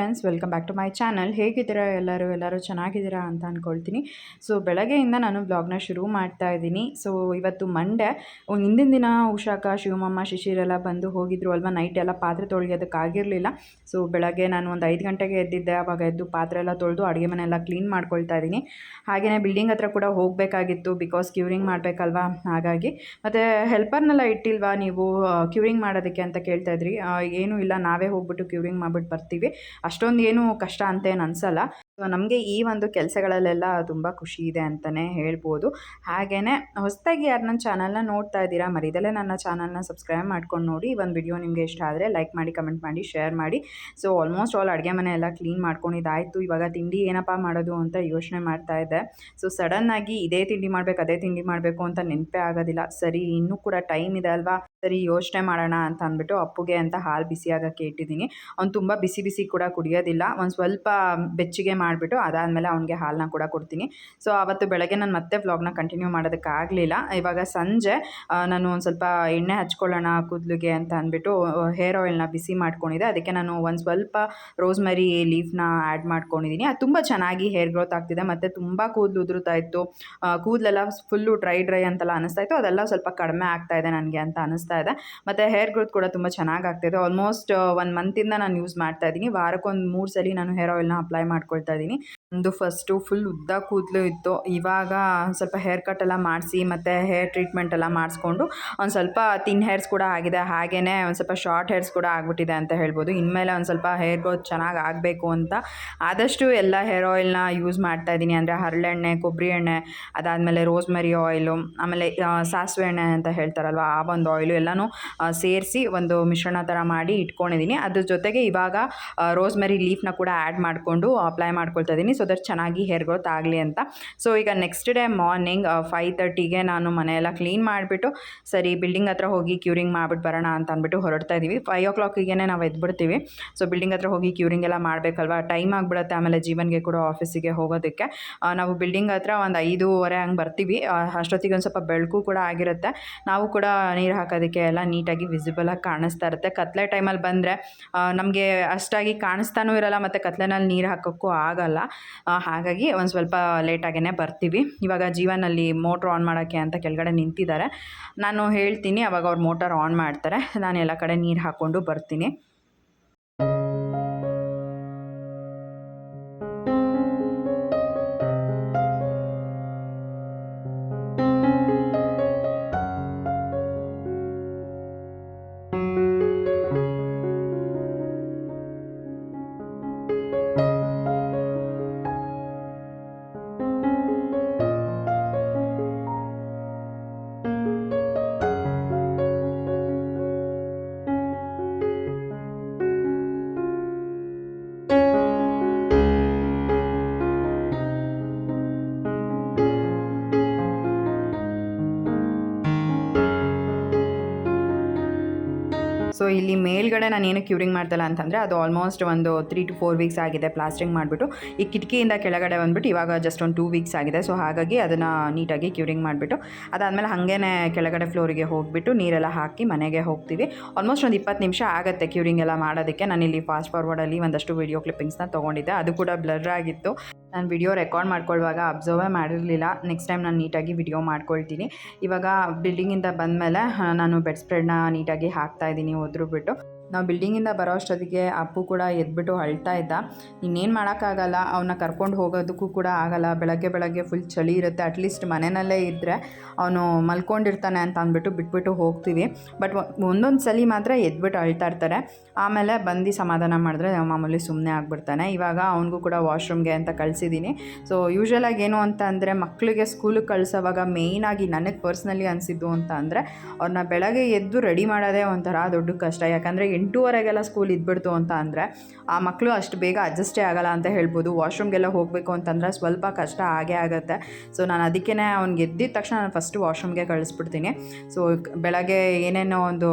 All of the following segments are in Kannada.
Friends welcome back to my channel ಹೇಗಿದ್ದೀರಾ ಎಲ್ಲರೂ? ಎಲ್ಲರೂ ಚೆನ್ನಾಗಿದ್ದೀರಾ ಅಂತ ಅಂದ್ಕೊಳ್ತೀನಿ ಸೊ ಬೆಳಗ್ಗೆಯಿಂದ ನಾನು ಬ್ಲಾಗ್ನ ಶುರು ಮಾಡ್ತಾ ಇದ್ದೀನಿ. ಸೊ ಇವತ್ತು ಮಂಡೇ ಹಿಂದಿನ ದಿನ ಉಷಾಕ, ಶಿವಮಮ್ಮ, ಶಿಶಿರೆಲ್ಲ ಬಂದು ಹೋಗಿದ್ರು ಅಲ್ವಾ? ನೈಟ್ ಎಲ್ಲ ಪಾತ್ರೆ ತೊಳೆಯೋದಕ್ಕಾಗಿರಲಿಲ್ಲ ಸೊ ಬೆಳಗ್ಗೆ ನಾನು ಒಂದು ಐದು ಗಂಟೆಗೆ ಎದ್ದಿದ್ದೆ. ಆವಾಗ ಎದ್ದು ಪಾತ್ರೆ ಎಲ್ಲ ತೊಳೆದು ಅಡುಗೆ ಮನೆ ಎಲ್ಲ ಕ್ಲೀನ್ ಮಾಡ್ಕೊಳ್ತಾ ಇದ್ದೀನಿ. ಹಾಗೆಯೇ ಬಿಲ್ಡಿಂಗ್ ಹತ್ರ ಕೂಡ ಹೋಗಬೇಕಾಗಿತ್ತು ಬಿಕಾಸ್ ಕ್ಯೂರಿಂಗ್ ಮಾಡಬೇಕಲ್ವಾ? ಹಾಗಾಗಿ. ಮತ್ತು ಹೆಲ್ಪರ್ನೆಲ್ಲ ಇಟ್ಟಿಲ್ವಾ ನೀವು ಕ್ಯೂರಿಂಗ್ ಮಾಡೋದಕ್ಕೆ ಅಂತ ಕೇಳ್ತಾ ಇದ್ರಿ. ಏನೂ ಇಲ್ಲ. ನಾವೇ ಹೋಗ್ಬಿಟ್ಟು ಕ್ಯೂರಿಂಗ್ ಮಾಡ್ಬಿಟ್ಟು ಬರ್ತೀವಿ. ಅಷ್ಟೊಂದು ಏನು ಕಷ್ಟ ಅಂತೇನು ಅನಿಸಲ್ಲ. ಸೊ ನಮಗೆ ಈ ಒಂದು ಕೆಲಸಗಳಲ್ಲೆಲ್ಲ ತುಂಬ ಖುಷಿ ಇದೆ ಅಂತಲೇ ಹೇಳ್ಬೋದು. ಹಾಗೆಯೇ ಹೊಸದಾಗಿ ಯಾರು ನನ್ನ ಚಾನಲ್ನ ನೋಡ್ತಾ ಇದ್ದೀರಾ, ಮರಿದಲ್ಲೇ ನನ್ನ ಚಾನಲ್ನ ಸಬ್ಸ್ಕ್ರೈಬ್ ಮಾಡ್ಕೊಂಡು ನೋಡಿ. ಈ ಒಂದು ವಿಡಿಯೋ ನಿಮಗೆ ಇಷ್ಟ ಆದರೆ ಲೈಕ್ ಮಾಡಿ ಕಮೆಂಟ್ ಮಾಡಿ ಶೇರ್ ಮಾಡಿ. ಸೊ ಆಲ್ಮೋಸ್ಟ್ ಆಲ್ ಅಡುಗೆ ಮನೆ ಎಲ್ಲ ಕ್ಲೀನ್ ಮಾಡ್ಕೊಂಡಿದ್ದಾಯಿತು. ಇವಾಗ ತಿಂಡಿ ಏನಪ್ಪ ಮಾಡೋದು ಅಂತ ಯೋಚನೆ ಮಾಡ್ತಾ ಇದ್ದೆ. ಸೊ ಸಡನ್ನಾಗಿ ಇದೇ ತಿಂಡಿ ಮಾಡಬೇಕು, ಅದೇ ತಿಂಡಿ ಮಾಡಬೇಕು ಅಂತ ನೆನಪೇ ಆಗೋದಿಲ್ಲ. ಸರಿ, ಇನ್ನೂ ಕೂಡ ಟೈಮ್ ಇದೆ ಅಲ್ವಾ? ಸರಿ, ಯೋಚನೆ ಮಾಡೋಣ ಅಂತ ಅಂದ್ಬಿಟ್ಟು ಅಪ್ಪುಗೆ ಅಂತ ಹಾಲು ಬಿಸಿ ಆಗೋಕ್ಕೆ ಇಟ್ಟಿದ್ದೀನಿ. ಅವ್ನು ತುಂಬ ಬಿಸಿ ಬಿಸಿ ಕೂಡ ಕುಡಿಯೋದಿಲ್ಲ. ಒಂದು ಸ್ವಲ್ಪ ಬೆಚ್ಚಗೆ ಮಾಡಿಬಿಟ್ಟು ಅದಾದಮೇಲೆ ಅವನಿಗೆ ಹಾಲನ್ನ ಕೂಡ ಕೊಡ್ತೀನಿ. ಸೊ ಆವತ್ತು ಬೆಳಗ್ಗೆ ನಾನು ಮತ್ತೆ ವ್ಲಾಗ್ನ ಕಂಟಿನ್ಯೂ ಮಾಡೋದಕ್ಕಾಗಲಿಲ್ಲ. ಇವಾಗ ಸಂಜೆ ನಾನು ಒಂದು ಸ್ವಲ್ಪ ಎಣ್ಣೆ ಹಚ್ಕೊಳ್ಳೋಣ ಕೂದಲಿಗೆ ಅಂತ ಅಂದ್ಬಿಟ್ಟು ಹೇರ್ ಆಯಿಲ್ನ ಬಿಸಿ ಮಾಡ್ಕೊಂಡಿದ್ದೆ. ಅದಕ್ಕೆ ನಾನು ಒಂದು ಸ್ವಲ್ಪ ರೋಸ್ಮರಿ ಲೀಫ್ನ ಆ್ಯಡ್ ಮಾಡ್ಕೊಂಡಿದ್ದೀನಿ ಅದು ತುಂಬ ಚೆನ್ನಾಗಿ ಹೇರ್ ಗ್ರೋತ್ ಆಗ್ತಿದೆ. ಮತ್ತು ತುಂಬ ಕೂದಲು ಉದುರುತ್ತಾ ಇತ್ತು. ಕೂದಲೆಲ್ಲ ಫುಲ್ಲು ಡ್ರೈ ಡ್ರೈ ಅಂತೆಲ್ಲ ಅನಿಸ್ತಾ ಇತ್ತು. ಅದೆಲ್ಲ ಸ್ವಲ್ಪ ಕಡಿಮೆ ಆಗ್ತಾ ಇದೆ ನನಗೆ ಅಂತ ಅನಿಸ್ತಾ ಇದೆ. ಮತ್ತು ಹೇರ್ ಗ್ರೋತ್ ಕೂಡ ತುಂಬ ಚೆನ್ನಾಗಿ ಆಗ್ತಿದೆ. ಆಲ್ಮೋಸ್ಟ್ ಒಂದು ಮಂತಿಂದ ನಾನು ಯೂಸ್ ಮಾಡ್ತಾ ಇದ್ದೀನಿ. ವಾರಕ್ಕೊಂದು ಮೂರು ಸಲ ನಾನು ಹೇರ್ ಆಯಿಲ್ನ ಅಪ್ಲೈ ಮಾಡ್ಕೊಳ್ತಾ ಇದ್ದೀನಿ. ಒಂದು ಫಸ್ಟು ಫುಲ್ ಉದ್ದ ಕೂದಲು ಇತ್ತು. ಇವಾಗ ಸ್ವಲ್ಪ ಹೇರ್ ಕಟ್ ಎಲ್ಲ ಮಾಡಿಸಿ ಮತ್ತು ಹೇರ್ ಟ್ರೀಟ್ಮೆಂಟ್ ಎಲ್ಲ ಮಾಡಿಸ್ಕೊಂಡು ಒಂದು ಸ್ವಲ್ಪ ತಿನ್ ಹೇರ್ಸ್ ಕೂಡ ಆಗಿದೆ. ಹಾಗೆಯೇ ಒಂದು ಸ್ವಲ್ಪ ಶಾರ್ಟ್ ಹೇರ್ಸ್ ಕೂಡ ಆಗಿಬಿಟ್ಟಿದೆ ಅಂತ ಹೇಳ್ಬೋದು. ಇನ್ಮೇಲೆ ಒಂದು ಸ್ವಲ್ಪ ಹೇರ್ ಗ್ರೋತ್ ಚೆನ್ನಾಗಿ ಆಗಬೇಕು ಅಂತ ಆದಷ್ಟು ಎಲ್ಲ ಹೇರ್ ಆಯಿಲ್ನ ಯೂಸ್ ಮಾಡ್ತಾ ಇದ್ದೀನಿ. ಅಂದರೆ ಹರಳೆಣ್ಣೆ ಕೊಬ್ಬರಿ ಎಣ್ಣೆ, ಅದಾದಮೇಲೆ ರೋಸ್ಮೆರಿ ಆಯಿಲು ಆಮೇಲೆ ಸಾಸಿವೆ ಎಣ್ಣೆ ಅಂತ ಹೇಳ್ತಾರಲ್ವ, ಆ ಒಂದು ಆಯಿಲು ಎಲ್ಲನೂ ಸೇರಿಸಿ ಒಂದು ಮಿಶ್ರಣ ಥರ ಮಾಡಿ ಇಟ್ಕೊಂಡಿದ್ದೀನಿ. ಅದ್ರ ಜೊತೆಗೆ ಇವಾಗ ರೋಸ್ಮೆರಿ ಲೀಫ್ನ ಕೂಡ ಆ್ಯಡ್ ಮಾಡಿಕೊಂಡು ಅಪ್ಲೈ ಮಾಡ್ಕೊಳ್ತಾ ಇದ್ದೀನಿ. ಸೊ ದಟ್ ಚೆನ್ನಾಗಿ ಹೇರ್ ಗ್ರೋತ್ ಆಗಲಿ ಅಂತ ಸೊ ಈಗ ನೆಕ್ಸ್ಟ್ ಡೇ ಮಾರ್ನಿಂಗ್ ಫೈವ್ ತರ್ಟಿಗೆ ನಾನು ಮನೆಯೆಲ್ಲ ಕ್ಲೀನ್ ಮಾಡಿಬಿಟ್ಟು, ಸರಿ ಬಿಲ್ಡಿಂಗ್ ಹತ್ರ ಹೋಗಿ ಕ್ಯೂರಿಂಗ್ ಮಾಡಿಬಿಟ್ಟು ಬರೋಣ ಅಂತ ಅಂದ್ಬಿಟ್ಟು ಹೊರಡ್ತಾ ಇದ್ದೀವಿ ಫೈವ್ ಓ ಕ್ಲಾಕಿಗೆ ನಾವು ಎದ್ಬಿಡ್ತೀವಿ. ಸೊ ಬಿಲ್ಡಿಂಗ್ ಹತ್ರ ಹೋಗಿ ಕ್ಯೂರಿಂಗ್ ಎಲ್ಲ ಮಾಡಬೇಕಲ್ವಾ? ಟೈಮ್ ಆಗಿಬಿಡುತ್ತೆ ಆಮೇಲೆ ಜೀವನಿಗೆ ಕೂಡ ಆಫೀಸಿಗೆ ಹೋಗೋದಕ್ಕೆ. ನಾವು ಬಿಲ್ಡಿಂಗ್ ಹತ್ರ ಒಂದು ಐದೂವರೆ ಹಂಗೆ ಬರ್ತೀವಿ. ಅಷ್ಟೊತ್ತಿಗೆ ಒಂದು ಸ್ವಲ್ಪ ಬೆಳಕು ಕೂಡ ಆಗಿರುತ್ತೆ. ನಾವು ಕೂಡ ನೀರು ಹಾಕೋದಕ್ಕೆ ಎಲ್ಲ ನೀಟಾಗಿ ವಿಸಿಬಲಾಗಿ ಕಾಣಿಸ್ತಾ ಇರುತ್ತೆ. ಕತ್ಲೆ ಟೈಮಲ್ಲಿ ಬಂದರೆ ನಮಗೆ ಅಷ್ಟಾಗಿ ಕಾಣಿಸ್ತಾನೂ ಇರಲ್ಲ, ಮತ್ತು ಕತ್ಲೆನಲ್ಲಿ ನೀರು ಹಾಕೋಕ್ಕೂ ಆಗಲ್ಲ. ಹಾಗಾಗಿ ಒಂದು ಸ್ವಲ್ಪ ಲೇಟಾಗೇ ಬರ್ತೀವಿ. ಇವಾಗ ಜೀವನಲ್ಲಿ ಮೋಟ್ರ್ ಆನ್ ಮಾಡೋಕ್ಕೆ ಅಂತ ಕೆಳಗಡೆ ನಿಂತಿದ್ದಾರೆ. ನಾನು ಹೇಳ್ತೀನಿ, ಅವಾಗ ಅವ್ರು ಮೋಟರ್ ಆನ್ ಮಾಡ್ತಾರೆ. ನಾನು ಎಲ್ಲ ಕಡೆ ನೀರು ಹಾಕ್ಕೊಂಡು ಬರ್ತೀನಿ. ಇಲ್ಲಿ ಮೇಲ್ಗಡೆ ನಾನು ಏನು ಕ್ಯೂರಿಂಗ್ ಮಾಡ್ತಲ್ಲ ಅಂತಂದರೆ ಅದು ಆಲ್ಮೋಸ್ಟ್ ಒಂದು ತ್ರೀ ಟು ಫೋರ್ ವೀಕ್ಸ್ ಆಗಿದೆ ಪ್ಲಾಸ್ಟಿಂಗ್ ಮಾಡಿಬಿಟ್ಟು. ಈ ಕಿಟಕಿಯಿಂದ ಕೆಳಗಡೆ ಬಂದುಬಿಟ್ಟು ಇವಾಗ ಜಸ್ಟ್ ಒಂದು ಟೂ ವೀಕ್ಸ್ ಆಗಿದೆ. ಸೊ ಹಾಗಾಗಿ ಅದನ್ನು ನೀಟಾಗಿ ಕ್ಯೂರಿಂಗ್ ಮಾಡಿಬಿಟ್ಟು, ಅದಾದಮೇಲೆ ಹಾಗೇ ಕೆಳಗಡೆ ಫ್ಲೋರಿಗೆ ಹೋಗಿಬಿಟ್ಟು ನೀರೆಲ್ಲ ಹಾಕಿ ಮನೆಗೆ ಹೋಗ್ತೀವಿ. ಆಲ್ಮೋಸ್ಟ್ ಒಂದು ಇಪ್ಪತ್ತು ನಿಮಿಷ ಆಗುತ್ತೆ ಕ್ಯೂರಿಂಗ್ ಎಲ್ಲ ಮಾಡೋದಕ್ಕೆ. ನಾನು ಇಲ್ಲಿ ಫಾಸ್ಟ್ ಫಾರ್ವರ್ಡಲ್ಲಿ ಒಂದಷ್ಟು ವಿಡಿಯೋ ಕ್ಲಿಪ್ಪಿಂಗ್ಸ್ನ ತೊಗೊಂಡಿದ್ದೆ. ಅದು ಕೂಡ ಬ್ಲರ್ ಆಗಿತ್ತು. ನಾನು ವಿಡಿಯೋ ರೆಕಾರ್ಡ್ ಮಾಡ್ಕೊಳ್ಳುವಾಗ ಅಬ್ಸರ್ವೇ ಮಾಡಿರಲಿಲ್ಲ. ನೆಕ್ಸ್ಟ್ ಟೈಮ್ ನಾನು ನೀಟಾಗಿ ವಿಡಿಯೋ ಮಾಡ್ಕೊಳ್ತೀನಿ. ಇವಾಗ ಬಿಲ್ಡಿಂಗಿಂದ ಬಂದಮೇಲೆ ನಾನು ಬೆಡ್ ಸ್ಪ್ರೆಡ್ನ ನೀಟಾಗಿ ಹಾಕ್ತಾ ಇದ್ದೀನಿ ಒದ್ರು ಬಿಟ್ಟು ನಾವು ಬಿಲ್ಡಿಂಗಿಂದ ಬರೋ ಅಷ್ಟೊತ್ತಿಗೆ ಅಪ್ಪು ಕೂಡ ಎದ್ಬಿಟ್ಟು ಅಳ್ತಾ ಇದ್ದ. ಇನ್ನೇನು ಮಾಡೋಕ್ಕಾಗಲ್ಲ ಅವನ್ನ ಕರ್ಕೊಂಡು ಹೋಗೋದಕ್ಕೂ ಕೂಡ ಆಗಲ್ಲ. ಬೆಳಗ್ಗೆ ಬೆಳಗ್ಗೆ ಫುಲ್ ಚಳಿ ಇರುತ್ತೆ. ಅಟ್ಲೀಸ್ಟ್ ಮನೆಯಲ್ಲೇ ಇದ್ದರೆ ಅವನು ಮಲ್ಕೊಂಡಿರ್ತಾನೆ ಅಂತ ಅಂದ್ಬಿಟ್ಟು ಬಿಟ್ಬಿಟ್ಟು ಹೋಗ್ತೀವಿ. ಬಟ್ ಒಂದೊಂದು ಸಲ ಮಾತ್ರ ಎದ್ಬಿಟ್ಟು ಅಳ್ತಾ ಇರ್ತಾರೆ. ಆಮೇಲೆ ಬಂದು ಸಮಾಧಾನ ಮಾಡಿದ್ರೆ ಮಾಮೂಲಿ ಸುಮ್ಮನೆ ಆಗ್ಬಿಡ್ತಾನೆ. ಇವಾಗ ಅವನಿಗೂ ಕೂಡ ವಾಶ್ರೂಮ್ಗೆ ಅಂತ ಕಳಿಸಿದ್ದೀನಿ ಸೊ ಯೂಶ್ವಲಾಗಿ ಏನು ಅಂತ ಅಂದರೆ ಮಕ್ಕಳಿಗೆ ಸ್ಕೂಲಿಗೆ ಕಳಿಸೋವಾಗ ಮೇಯ್ನಾಗಿ ನನಗೆ ಪರ್ಸ್ನಲಿ ಅನಿಸಿದ್ದು ಅಂತ ಅಂದರೆ ಅವ್ರನ್ನ ಬೆಳಗ್ಗೆ ಎದ್ದು ರೆಡಿ ಮಾಡೋದೇ ಒಂಥರ ದೊಡ್ಡ ಕಷ್ಟ. ಯಾಕಂದರೆ ಎಂಟೂವರೆಗೆಲ್ಲ ಸ್ಕೂಲ್ ಇದ್ಬಿಡ್ತು ಅಂತ ಅಂದರೆ, ಆ ಮಕ್ಕಳು ಅಷ್ಟು ಬೇಗ ಅಡ್ಜಸ್ಟೇ ಆಗಲ್ಲ ಅಂತ ಹೇಳ್ಬೋದು. ವಾಶ್ರೂಮ್ಗೆಲ್ಲ ಹೋಗಬೇಕು ಅಂತಂದರೆ ಸ್ವಲ್ಪ ಕಷ್ಟ ಆಗೇ ಆಗುತ್ತೆ. ಸೊ ನಾನು ಅದಕ್ಕೇ ಅವ್ನಿಗೆ ಎದ್ದಿದ ತಕ್ಷಣ ನಾನು ಫಸ್ಟ್ ವಾಶ್ರೂಮ್ಗೆ ಕಳಿಸ್ಬಿಡ್ತೀನಿ. ಸೊ ಬೆಳಗ್ಗೆ ಏನೇನೋ ಒಂದು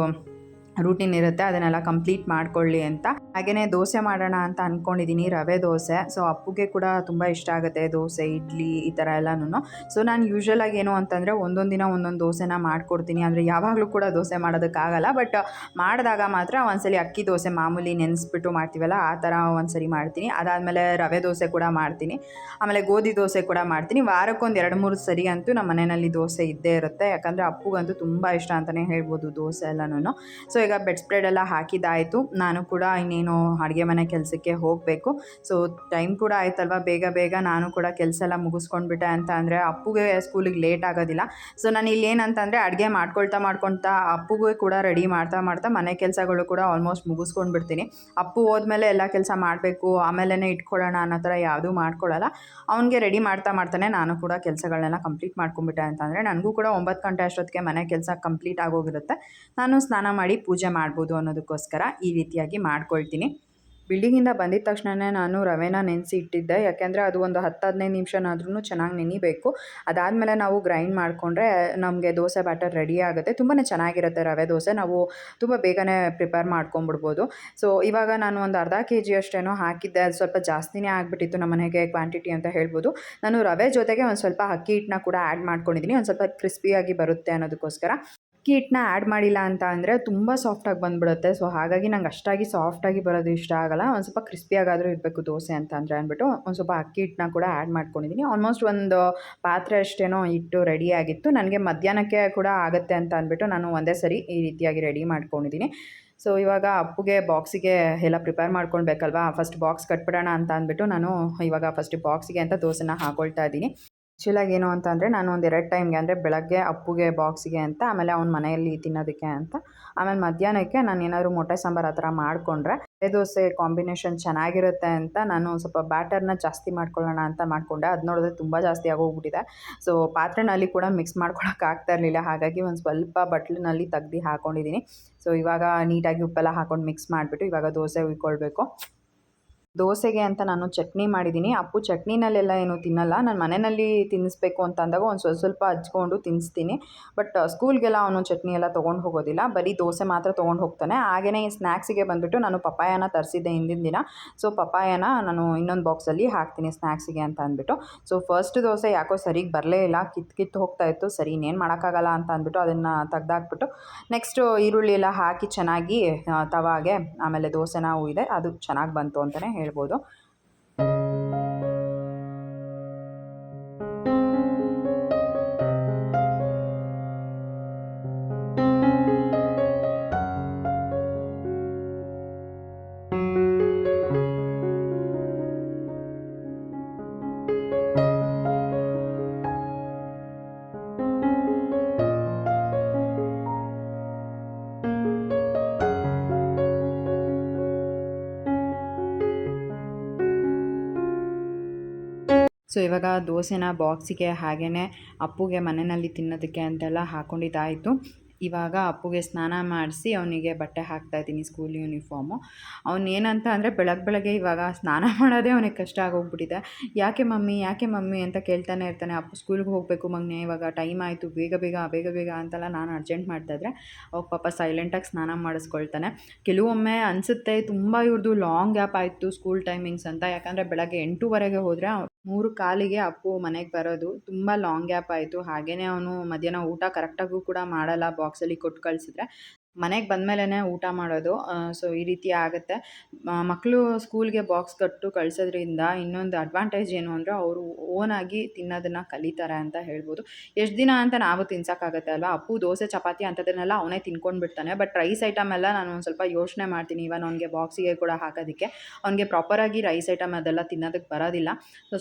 ರೂಟೀನ್ ಇರುತ್ತೆ, ಅದನ್ನೆಲ್ಲ ಕಂಪ್ಲೀಟ್ ಮಾಡ್ಕೊಳ್ಳಿ ಅಂತ. ಹಾಗೆಯೇ ದೋಸೆ ಮಾಡೋಣ ಅಂತ ಅಂದ್ಕೊಂಡಿದ್ದೀನಿ ರವೆ ದೋಸೆ. ಸೊ ಅಪ್ಪುಗೆ ಕೂಡ ತುಂಬ ಇಷ್ಟ ಆಗುತ್ತೆ, ದೋಸೆ, ಇಡ್ಲಿ ಈ ಥರ ಎಲ್ಲನೂ ಸೊ ನಾನು ಯೂಶ್ವಲಾಗಿ ಏನು ಅಂತಂದರೆ ಒಂದೊಂದು ದಿನ ಒಂದೊಂದು ದೋಸೆನ ಮಾಡ್ಕೊಡ್ತೀನಿ. ಅಂದರೆ ಯಾವಾಗಲೂ ಕೂಡ ದೋಸೆ ಮಾಡೋದಕ್ಕಾಗಲ್ಲ ಬಟ್ ಮಾಡಿದಾಗ ಮಾತ್ರ ಒಂದ್ಸಲಿ ಅಕ್ಕಿ ದೋಸೆ ಮಾಮೂಲಿ ನೆನೆಸ್ಬಿಟ್ಟು ಮಾಡ್ತೀವಲ್ಲ, ಆ ಥರ ಒಂದ್ಸರಿ ಮಾಡ್ತೀನಿ. ಅದಾದಮೇಲೆ ರವೆ ದೋಸೆ ಕೂಡ ಮಾಡ್ತೀನಿ. ಆಮೇಲೆ ಗೋಧಿ ದೋಸೆ ಕೂಡ ಮಾಡ್ತೀನಿ. ವಾರಕ್ಕೊಂದು ಎರಡು ಮೂರು ಸರಿ ಅಂತೂ ನಮ್ಮ ಮನೆಯಲ್ಲಿ ದೋಸೆ ಇದ್ದೇ ಇರುತ್ತೆ. ಯಾಕಂದರೆ ಅಪ್ಪುಗಂತೂ ತುಂಬ ಇಷ್ಟ ಅಂತಲೇ ಹೇಳ್ಬೋದು ದೋಸೆ ಎಲ್ಲನೂ ಸೊ ಈಗ ಬೆಡ್ ಸ್ಪ್ರೆಡ್ ಎಲ್ಲ ಹಾಕಿದ್ದಾಯಿತು. ನಾನು ಕೂಡ ಇನ್ನೇನು ಅಡುಗೆ ಮನೆ ಕೆಲಸಕ್ಕೆ ಹೋಗಬೇಕು. ಸೊ ಟೈಮ್ ಕೂಡ ಆಯ್ತಲ್ವ? ಬೇಗ ಬೇಗ ನಾನು ಕೂಡ ಕೆಲಸ ಎಲ್ಲ ಮುಗಿಸ್ಕೊಂಡ್ಬಿಟ್ಟೆ ಅಂತ ಅಂದರೆ ಅಪ್ಪುಗೆ ಸ್ಕೂಲಿಗೆ ಲೇಟ್ ಆಗೋದಿಲ್ಲ. ಸೊ ನಾನು ಇಲ್ಲಿ ಏನಂತಂದರೆ ಅಡುಗೆ ಮಾಡ್ಕೊಳ್ತಾ ಮಾಡ್ಕೊಳ್ತಾ ಅಪ್ಪುಗೂ ಕೂಡ ರೆಡಿ ಮಾಡ್ತಾ ಮಾಡ್ತಾ ಮನೆ ಕೆಲಸಗಳು ಕೂಡ ಆಲ್ಮೋಸ್ಟ್ ಮುಗಿಸ್ಕೊಂಡ್ಬಿಡ್ತೀನಿ. ಅಪ್ಪು ಹೋದ್ಮೇಲೆ ಎಲ್ಲ ಕೆಲಸ ಮಾಡಬೇಕು ಆಮೇಲೆ ಇಟ್ಕೊಳ್ಳೋಣ ಅನ್ನೋ ಥರ ಯಾವುದೂ ಮಾಡ್ಕೊಳ್ಳಲ್ಲ ಅವನಿಗೆ ರೆಡಿ ಮಾಡ್ತಾ ಮಾಡ್ತಾನೆ ನಾನು ಕೂಡ ಕೆಲಸಗಳನ್ನೆಲ್ಲ ಕಂಪ್ಲೀಟ್ ಮಾಡ್ಕೊಂಬಿಟ್ಟೆ ಅಂತಂದರೆ ನನಗೂ ಕೂಡ ಒಂಬತ್ತು ಗಂಟೆ ಅಷ್ಟೊತ್ತಿಗೆ ಮನೆ ಕೆಲಸ ಕಂಪ್ಲೀಟ್ ಆಗೋಗಿರುತ್ತೆ. ನಾನು ಸ್ನಾನ ಮಾಡಿ ಪೂಜೆ ಮಾಡ್ಬೋದು ಅನ್ನೋದಕ್ಕೋಸ್ಕರ ಈ ರೀತಿಯಾಗಿ ಮಾಡ್ಕೊಳ್ತೀನಿ. ಬಿಲ್ಡಿಂಗಿಂದ ಬಂದಿದ ತಕ್ಷಣವೇ ನಾನು ರವೆನ ನೆನೆಸಿ ಇಟ್ಟಿದ್ದೆ. ಯಾಕೆಂದರೆ ಅದು ಒಂದು ಹತ್ತು, ಹದಿನೈದು ನಿಮಿಷನಾದ್ರೂ ಚೆನ್ನಾಗಿ ನೆನಿಬೇಕು. ಅದಾದಮೇಲೆ ನಾವು ಗ್ರೈಂಡ್ ಮಾಡಿಕೊಂಡ್ರೆ ನಮಗೆ ದೋಸೆ ಬ್ಯಾಟರ್ ರೆಡಿ ಆಗುತ್ತೆ. ತುಂಬಾ ಚೆನ್ನಾಗಿರುತ್ತೆ ರವೆ ದೋಸೆ. ನಾವು ತುಂಬ ಬೇಗನೆ ಪ್ರಿಪೇರ್ ಮಾಡ್ಕೊಂಬಿಡ್ಬೋದು ಸೊ, ಇವಾಗ ನಾನು ಒಂದು ಅರ್ಧ ಕೆ ಜಿ ಅಷ್ಟೇನೋ ಹಾಕಿದ್ದೆ. ಅದು ಸ್ವಲ್ಪ ಜಾಸ್ತಿನೇ ಆಗಿಬಿಟ್ಟಿತ್ತು ನಮ್ಮ ಮನೆಗೆ ಕ್ವಾಂಟಿಟಿ ಅಂತ ಹೇಳ್ಬೋದು. ನಾನು ರವೆ ಜೊತೆಗೆ ಒಂದು ಸ್ವಲ್ಪ ಅಕ್ಕಿ ಹಿಟ್ಟನ್ನ ಕೂಡ ಆ್ಯಡ್ ಮಾಡ್ಕೊಂಡಿದ್ದೀನಿ ಒಂದು ಸ್ವಲ್ಪ ಕ್ರಿಸ್ಪಿಯಾಗಿ ಬರುತ್ತೆ ಅನ್ನೋದಕ್ಕೋಸ್ಕರ. ಅಕ್ಕಿ ಹಿಟ್ಟನ್ನ ಆ್ಯಡ್ ಮಾಡಿಲ್ಲ ಅಂತ ಅಂದರೆ ತುಂಬ ಸಾಫ್ಟಾಗಿ ಬಂದುಬಿಡುತ್ತೆ. ಸೊ, ಹಾಗಾಗಿ ನಂಗೆ ಅಷ್ಟಾಗಿ ಸಾಫ್ಟಾಗಿ ಬರೋದು ಇಷ್ಟ ಆಗಲ್ಲ. ಒಂದು ಸ್ವಲ್ಪ ಕ್ರಿಸ್ಪಿಯಾಗಾದರೂ ಇರಬೇಕು ದೋಸೆ ಅಂತ ಅಂದರೆ ಅಂದ್ಬಿಟ್ಟು ಒಂದು ಸ್ವಲ್ಪ ಅಕ್ಕಿ ಹಿಟ್ಟನ್ನ ಕೂಡ ಆ್ಯಡ್ ಮಾಡ್ಕೊಂಡಿದ್ದೀನಿ ಆಲ್ಮೋಸ್ಟ್ ಒಂದು ಪಾತ್ರೆ ಅಷ್ಟೇನೋ ಇಟ್ಟು ರೆಡಿ ಆಗಿತ್ತು. ನನಗೆ ಮಧ್ಯಾಹ್ನಕ್ಕೆ ಕೂಡ ಆಗುತ್ತೆ ಅಂತ ಅಂದ್ಬಿಟ್ಟು ನಾನು ಒಂದೇ ಸರಿ ಈ ರೀತಿಯಾಗಿ ರೆಡಿ ಮಾಡ್ಕೊಂಡಿದ್ದೀನಿ ಸೊ, ಇವಾಗ ಅಪ್ಪುಗೆ ಬಾಕ್ಸಿಗೆ ಎಲ್ಲ ಪ್ರಿಪೇರ್ ಮಾಡ್ಕೊಳ್ಬೇಕಲ್ವಾ? ಫಸ್ಟ್ ಬಾಕ್ಸ್ ಕಟ್ಬಿಡೋಣ ಅಂತ ಅಂದ್ಬಿಟ್ಟು ನಾನು ಇವಾಗ ಫಸ್ಟ್ ಬಾಕ್ಸಿಗೆ ಅಂತ ದೋಸೆನ ಹಾಕೊಳ್ತಾ ಇದ್ದೀನಿ. ಆ್ಯಕ್ಚುಲಾಗಿ ಏನು ಅಂತ ಅಂದರೆ ನಾನು ಒಂದು ಎರಡು ಟೈಮ್ಗೆ ಅಂದರೆ ಬೆಳಗ್ಗೆ ಅಪ್ಪುಗೆ ಬಾಕ್ಸಿಗೆ ಅಂತ, ಆಮೇಲೆ ಅವ್ನ ಮನೆಯಲ್ಲಿ ತಿನ್ನೋದಕ್ಕೆ ಅಂತ. ಆಮೇಲೆ ಮಧ್ಯಾಹ್ನಕ್ಕೆ ನಾನು ಏನಾದರೂ ಮೊಟ್ಟೆ ಸಾಂಬಾರು ಆ ಥರ ಮಾಡಿಕೊಂಡ್ರೆ ದೋಸೆ ಕಾಂಬಿನೇಷನ್ ಚೆನ್ನಾಗಿರುತ್ತೆ ಅಂತ ನಾನು ಸ್ವಲ್ಪ ಬ್ಯಾಟರ್ನ ಜಾಸ್ತಿ ಮಾಡ್ಕೊಳ್ಳೋಣ ಅಂತ ಮಾಡಿಕೊಂಡೆ. ಅದು ನೋಡಿದ್ರೆ ತುಂಬ ಜಾಸ್ತಿ ಆಗೋಗ್ಬಿಟ್ಟಿದೆ. ಸೊ ಪಾತ್ರೆನಲ್ಲಿ ಕೂಡ ಮಿಕ್ಸ್ ಆಗ್ತಾ ಇರಲಿಲ್ಲ. ಹಾಗಾಗಿ ಒಂದು ಸ್ವಲ್ಪ ಬಟ್ಲಿನಲ್ಲಿ ತೆಗ್ದು ಹಾಕ್ಕೊಂಡಿದ್ದೀನಿ ಸೊ ಇವಾಗ ನೀಟಾಗಿ ಉಪ್ಪೆಲ್ಲ ಹಾಕ್ಕೊಂಡು ಮಿಕ್ಸ್ ಮಾಡಿಬಿಟ್ಟು ಇವಾಗ ದೋಸೆ ಹುಯ್ಕೊಳ್ಬೇಕು. ದೋಸೆಗೆ ಅಂತ ನಾನು ಚಟ್ನಿ ಮಾಡಿದ್ದೀನಿ. ಅಪ್ಪು ಚಟ್ನಿನಲ್ಲೆಲ್ಲ ಏನು ತಿನ್ನಲ್ಲ. ನಾನು ಮನೆಯಲ್ಲಿ ತಿನ್ನಿಸ್ಬೇಕು ಅಂತ ಅಂದಾಗ ಒಂದು ಸ್ವಲ್ಪ ಸ್ವಲ್ಪ ಹಚ್ಕೊಂಡು ತಿನ್ನಿಸ್ತೀನಿ ಬಟ್ ಸ್ಕೂಲ್ಗೆಲ್ಲ ಅವನು ಚಟ್ನಿ ಎಲ್ಲ ತೊಗೊಂಡು ಹೋಗೋದಿಲ್ಲ. ಬರೀ ದೋಸೆ ಮಾತ್ರ ತೊಗೊಂಡು ಹೋಗ್ತಾನೆ. ಹಾಗೆಯೇ ಈ ಸ್ನ್ಯಾಕ್ಸಿಗೆ ಬಂದುಬಿಟ್ಟು ನಾನು ಪಪ್ಪಾಯನ ತರಿಸಿದ್ದೆ ಹಿಂದಿನ ದಿನ. ಸೊ, ಪಪ್ಪಾಯನ ನಾನು ಇನ್ನೊಂದು ಬಾಕ್ಸಲ್ಲಿ ಹಾಕ್ತೀನಿ ಸ್ನ್ಯಾಕ್ಸಿಗೆ ಅಂತ ಅಂದ್ಬಿಟ್ಟು. ಸೊ ಫಸ್ಟ್ ದೋಸೆ ಯಾಕೋ ಸರಿಗೆ ಬರಲೇ ಇಲ್ಲ. ಕಿತ್ತು ಕಿತ್ತು ಹೋಗ್ತಾ ಇತ್ತು. ಸರಿ, ಇನ್ನೇನು ಮಾಡೋಕ್ಕಾಗಲ್ಲ ಅಂತ ಅಂದ್ಬಿಟ್ಟು ಅದನ್ನು ತೆಗ್ದಾಕ್ಬಿಟ್ಟು ನೆಕ್ಸ್ಟು ಈರುಳ್ಳಿ ಎಲ್ಲ ಹಾಕಿ ಚೆನ್ನಾಗಿ ತವಾಗೆ ಆಮೇಲೆ ದೋಸೆನ ಹುಯ್ದೆ ಅದು ಚೆನ್ನಾಗಿ ಬಂತು ಅಂತಲೇ ಹೇಳ್ಬೋದು. ಸೊ ಇವಾಗ ದೋಸೆನ ಬಾಕ್ಸಿಗೆ ಹಾಗೆಯೇ ಅಪ್ಪುಗೆ ಮನೆಯಲ್ಲಿ ತಿನ್ನೋದಕ್ಕೆ ಅಂತೆಲ್ಲ ಹಾಕ್ಕೊಂಡಿದ್ದಾಯಿತು ಇವಾಗ ಅಪ್ಪುಗೆ ಸ್ನಾನ ಮಾಡಿಸಿ ಅವನಿಗೆ ಬಟ್ಟೆ ಹಾಕ್ತಾಯಿದ್ದೀನಿ ಸ್ಕೂಲ್ ಯೂನಿಫಾರ್ಮು. ಏನಂತ ಅಂದರೆ ಬೆಳಗ್ಗೆ ಬೆಳಗ್ಗೆ ಇವಾಗ ಸ್ನಾನ ಮಾಡೋದೇ ಅವನಿಗೆ ಕಷ್ಟ ಆಗೋಗ್ಬಿಟ್ಟಿದೆ. ಯಾಕೆ ಮಮ್ಮಿ ಯಾಕೆ ಮಮ್ಮಿ? ಅಂತ ಕೇಳ್ತಾನೆ ಇರ್ತಾನೆ. ಅಪ್ಪು ಸ್ಕೂಲ್ಗೆ ಹೋಗಬೇಕು ಮಗನೇ, ಇವಾಗ ಟೈಮ್ ಆಯಿತು, ಬೇಗ ಬೇಗ ಬೇಗ ಬೇಗ ಅಂತೆಲ್ಲ ನಾನು ಅರ್ಜೆಂಟ್ ಮಾಡ್ತಾಯಿದ್ರೆ ಅವಾಗ ಪಾಪ ಸೈಲೆಂಟಾಗಿ ಸ್ನಾನ ಮಾಡಿಸ್ಕೊಳ್ತಾನೆ. ಕೆಲವೊಮ್ಮೆ ಅನಿಸುತ್ತೆ, ತುಂಬ ಇವ್ರದ್ದು ಲಾಂಗ್ ಗ್ಯಾಪ್ ಆಯಿತು ಸ್ಕೂಲ್ ಟೈಮಿಂಗ್ಸ್ ಅಂತ. ಯಾಕಂದರೆ ಬೆಳಗ್ಗೆ ಎಂಟೂವರೆಗೆ ಹೋದರೆ ಮೂರು ಕಾಲಿಗೆ ಅಪ್ಪು ಮನೆಗೆ ಬರೋದು ತುಂಬ ಲಾಂಗ್ ಗ್ಯಾಪ್ ಆಯಿತು. ಹಾಗೇನೇ ಅವನು ಮಧ್ಯಾಹ್ನ ಊಟ ಕರೆಕ್ಟಾಗೂ ಕೂಡ ಮಾಡಲ್ಲ ಬಾಕ್ಸಲ್ಲಿ ಕೊಟ್ಟು ಕಳಿಸಿದ್ರೆ. ಮನೆಗೆ ಬಂದಮೇಲೆ ಊಟ ಮಾಡೋದು ಸೊ ಈ ರೀತಿ ಆಗುತ್ತೆ. ಮಕ್ಕಳು ಸ್ಕೂಲ್ಗೆ ಬಾಕ್ಸ್ ಕಟ್ಟು ಕಳಿಸೋದ್ರಿಂದ ಇನ್ನೊಂದು ಅಡ್ವಾಂಟೇಜ್ ಏನು ಅಂದರೆ ಅವರು ಓನಾಗಿ ತಿನ್ನೋದನ್ನು ಕಲಿತಾರೆ ಅಂತ ಹೇಳ್ಬೋದು. ಎಷ್ಟು ದಿನ ಅಂತ ನಾವು ತಿನ್ಸೋಕ್ಕಾಗತ್ತೆ ಅಲ್ವಾ? ಅಪ್ಪು, ದೋಸೆ, ಚಪಾತಿ ಅಂಥದ್ದನ್ನೆಲ್ಲ ಅವನೇ ತಿನ್ಕೊಂಡು ಬಿಡ್ತಾನೆ. ಬಟ್ ರೈಸ್ ಐಟಮ್ ಎಲ್ಲ ನಾನು ಒಂದು ಸ್ವಲ್ಪ ಯೋಚನೆ ಮಾಡ್ತೀನಿ. ಇವನ್ ಅವ್ನಿಗೆ ಬಾಕ್ಸಿಗೆ ಕೂಡ ಹಾಕೋದಕ್ಕೆ. ಅವ್ನಿಗೆ ಪ್ರಾಪರಾಗಿ ರೈಸ್ ಐಟಮ್ ಅದೆಲ್ಲ ತಿನ್ನೋದಕ್ಕೆ ಬರೋದಿಲ್ಲ.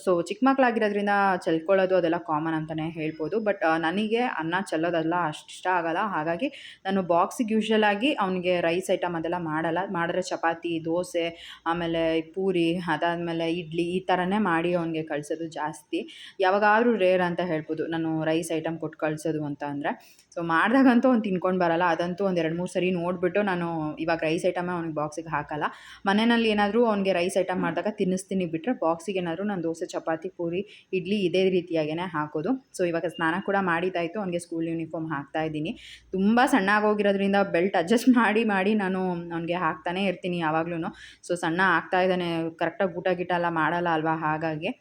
ಸೊ ಚಿಕ್ಕ ಮಕ್ಕಳಾಗಿರೋದ್ರಿಂದ ಚೆಲ್ಕೊಳ್ಳೋದು ಅದೆಲ್ಲ ಕಾಮನ್ ಅಂತಲೇ ಹೇಳ್ಬೋದು. ಬಟ್ ನನಗೆ ಅನ್ನ ಚೆಲ್ಲೋದೆಲ್ಲ ಅಷ್ಟು ಇಷ್ಟ ಆಗೋಲ್ಲ. ಹಾಗಾಗಿ ನಾನು ಬಾಕ್ಸಿಗೆ ಯೂಶ್ವಲಾಗಿ ಅವನಿಗೆ ರೈಸ್ ಐಟಮ್ ಅದೆಲ್ಲ ಮಾಡಲ್ಲ. ಮಾಡಿದ್ರೆ ಚಪಾತಿ, ದೋಸೆ, ಆಮೇಲೆ ಪೂರಿ, ಅದಾದಮೇಲೆ ಇಡ್ಲಿ ಈ ಥರನೇ ಮಾಡಿ ಅವನಿಗೆ ಕಳಿಸೋದು ಜಾಸ್ತಿ. ಯಾವಾಗಾದ್ರೂ ರೇರ್ ಅಂತ ಹೇಳ್ಬೋದು. ನಾನು ರೈಸ್ ಐಟಮ್ ಕೊಟ್ಟು ಕಳಿಸೋದು ಅಂತ ಅಂದರೆ. ಸೊ ಮಾಡಿದಾಗಂತೂ ಅವ್ನು ತಿನ್ಕೊಂಡು ಬರಲ್ಲ. ಅದಂತೂ ಒಂದು ಎರಡು ಮೂರು ಸರಿ ನೋಡಿಬಿಟ್ಟು ನಾನು ಇವಾಗ ರೈಸ್ ಐಟಮೇ ಅವ್ನಿಗೆ ಬಾಕ್ಸಿಗೆ ಹಾಕಲ್ಲ. ಮನೆಯಲ್ಲಿ ಏನಾದರೂ ಅವ್ನಿಗೆ ರೈಸ್ ಐಟಮ್ ಮಾಡಿದಾಗ ತಿನ್ನಿಸ್ತೀನಿ ಬಿಟ್ಟರೆ ಬಾಕ್ಸಿಗೆ ಏನಾದರೂ ನಾನು ದೋಸೆ, ಚಪಾತಿ, ಪೂರಿ, ಇಡ್ಲಿ ಇದೇ ರೀತಿಯಾಗೇ ಹಾಕೋದು. ಸೊ ಇವಾಗ ಸ್ನಾನ ಕೂಡ ಮಾಡಿದ್ದಾಯಿತು. ಅವ್ನಿಗೆ ಸ್ಕೂಲ್ ಯೂನಿಫಾರ್ಮ್ ಹಾಕ್ತಾ ಇದ್ದೀನಿ. ತುಂಬ ಸಣ್ಣ ಆಗೋಗಿರೋದ್ರಿಂದ ಬೆಲ್ಟ್ ಅಡ್ಜಸ್ಟ್ ಮಾಡಿ ಮಾಡಿ ನಾನು ಅವನಿಗೆ ಹಾಕ್ತಾನೇ ಇರ್ತೀನಿ ಯಾವಾಗ್ಲೂ ಸೊ, ಸಣ್ಣ ಆಗ್ತಾ ಇದ್ದಾನೆ ಕರೆಕ್ಟಾಗಿ ಊಟ, ಗೀಟ ಎಲ್ಲ ಮಾಡಲ್ಲ ಅಲ್ವಾ ಹಾಗಾಗಿ.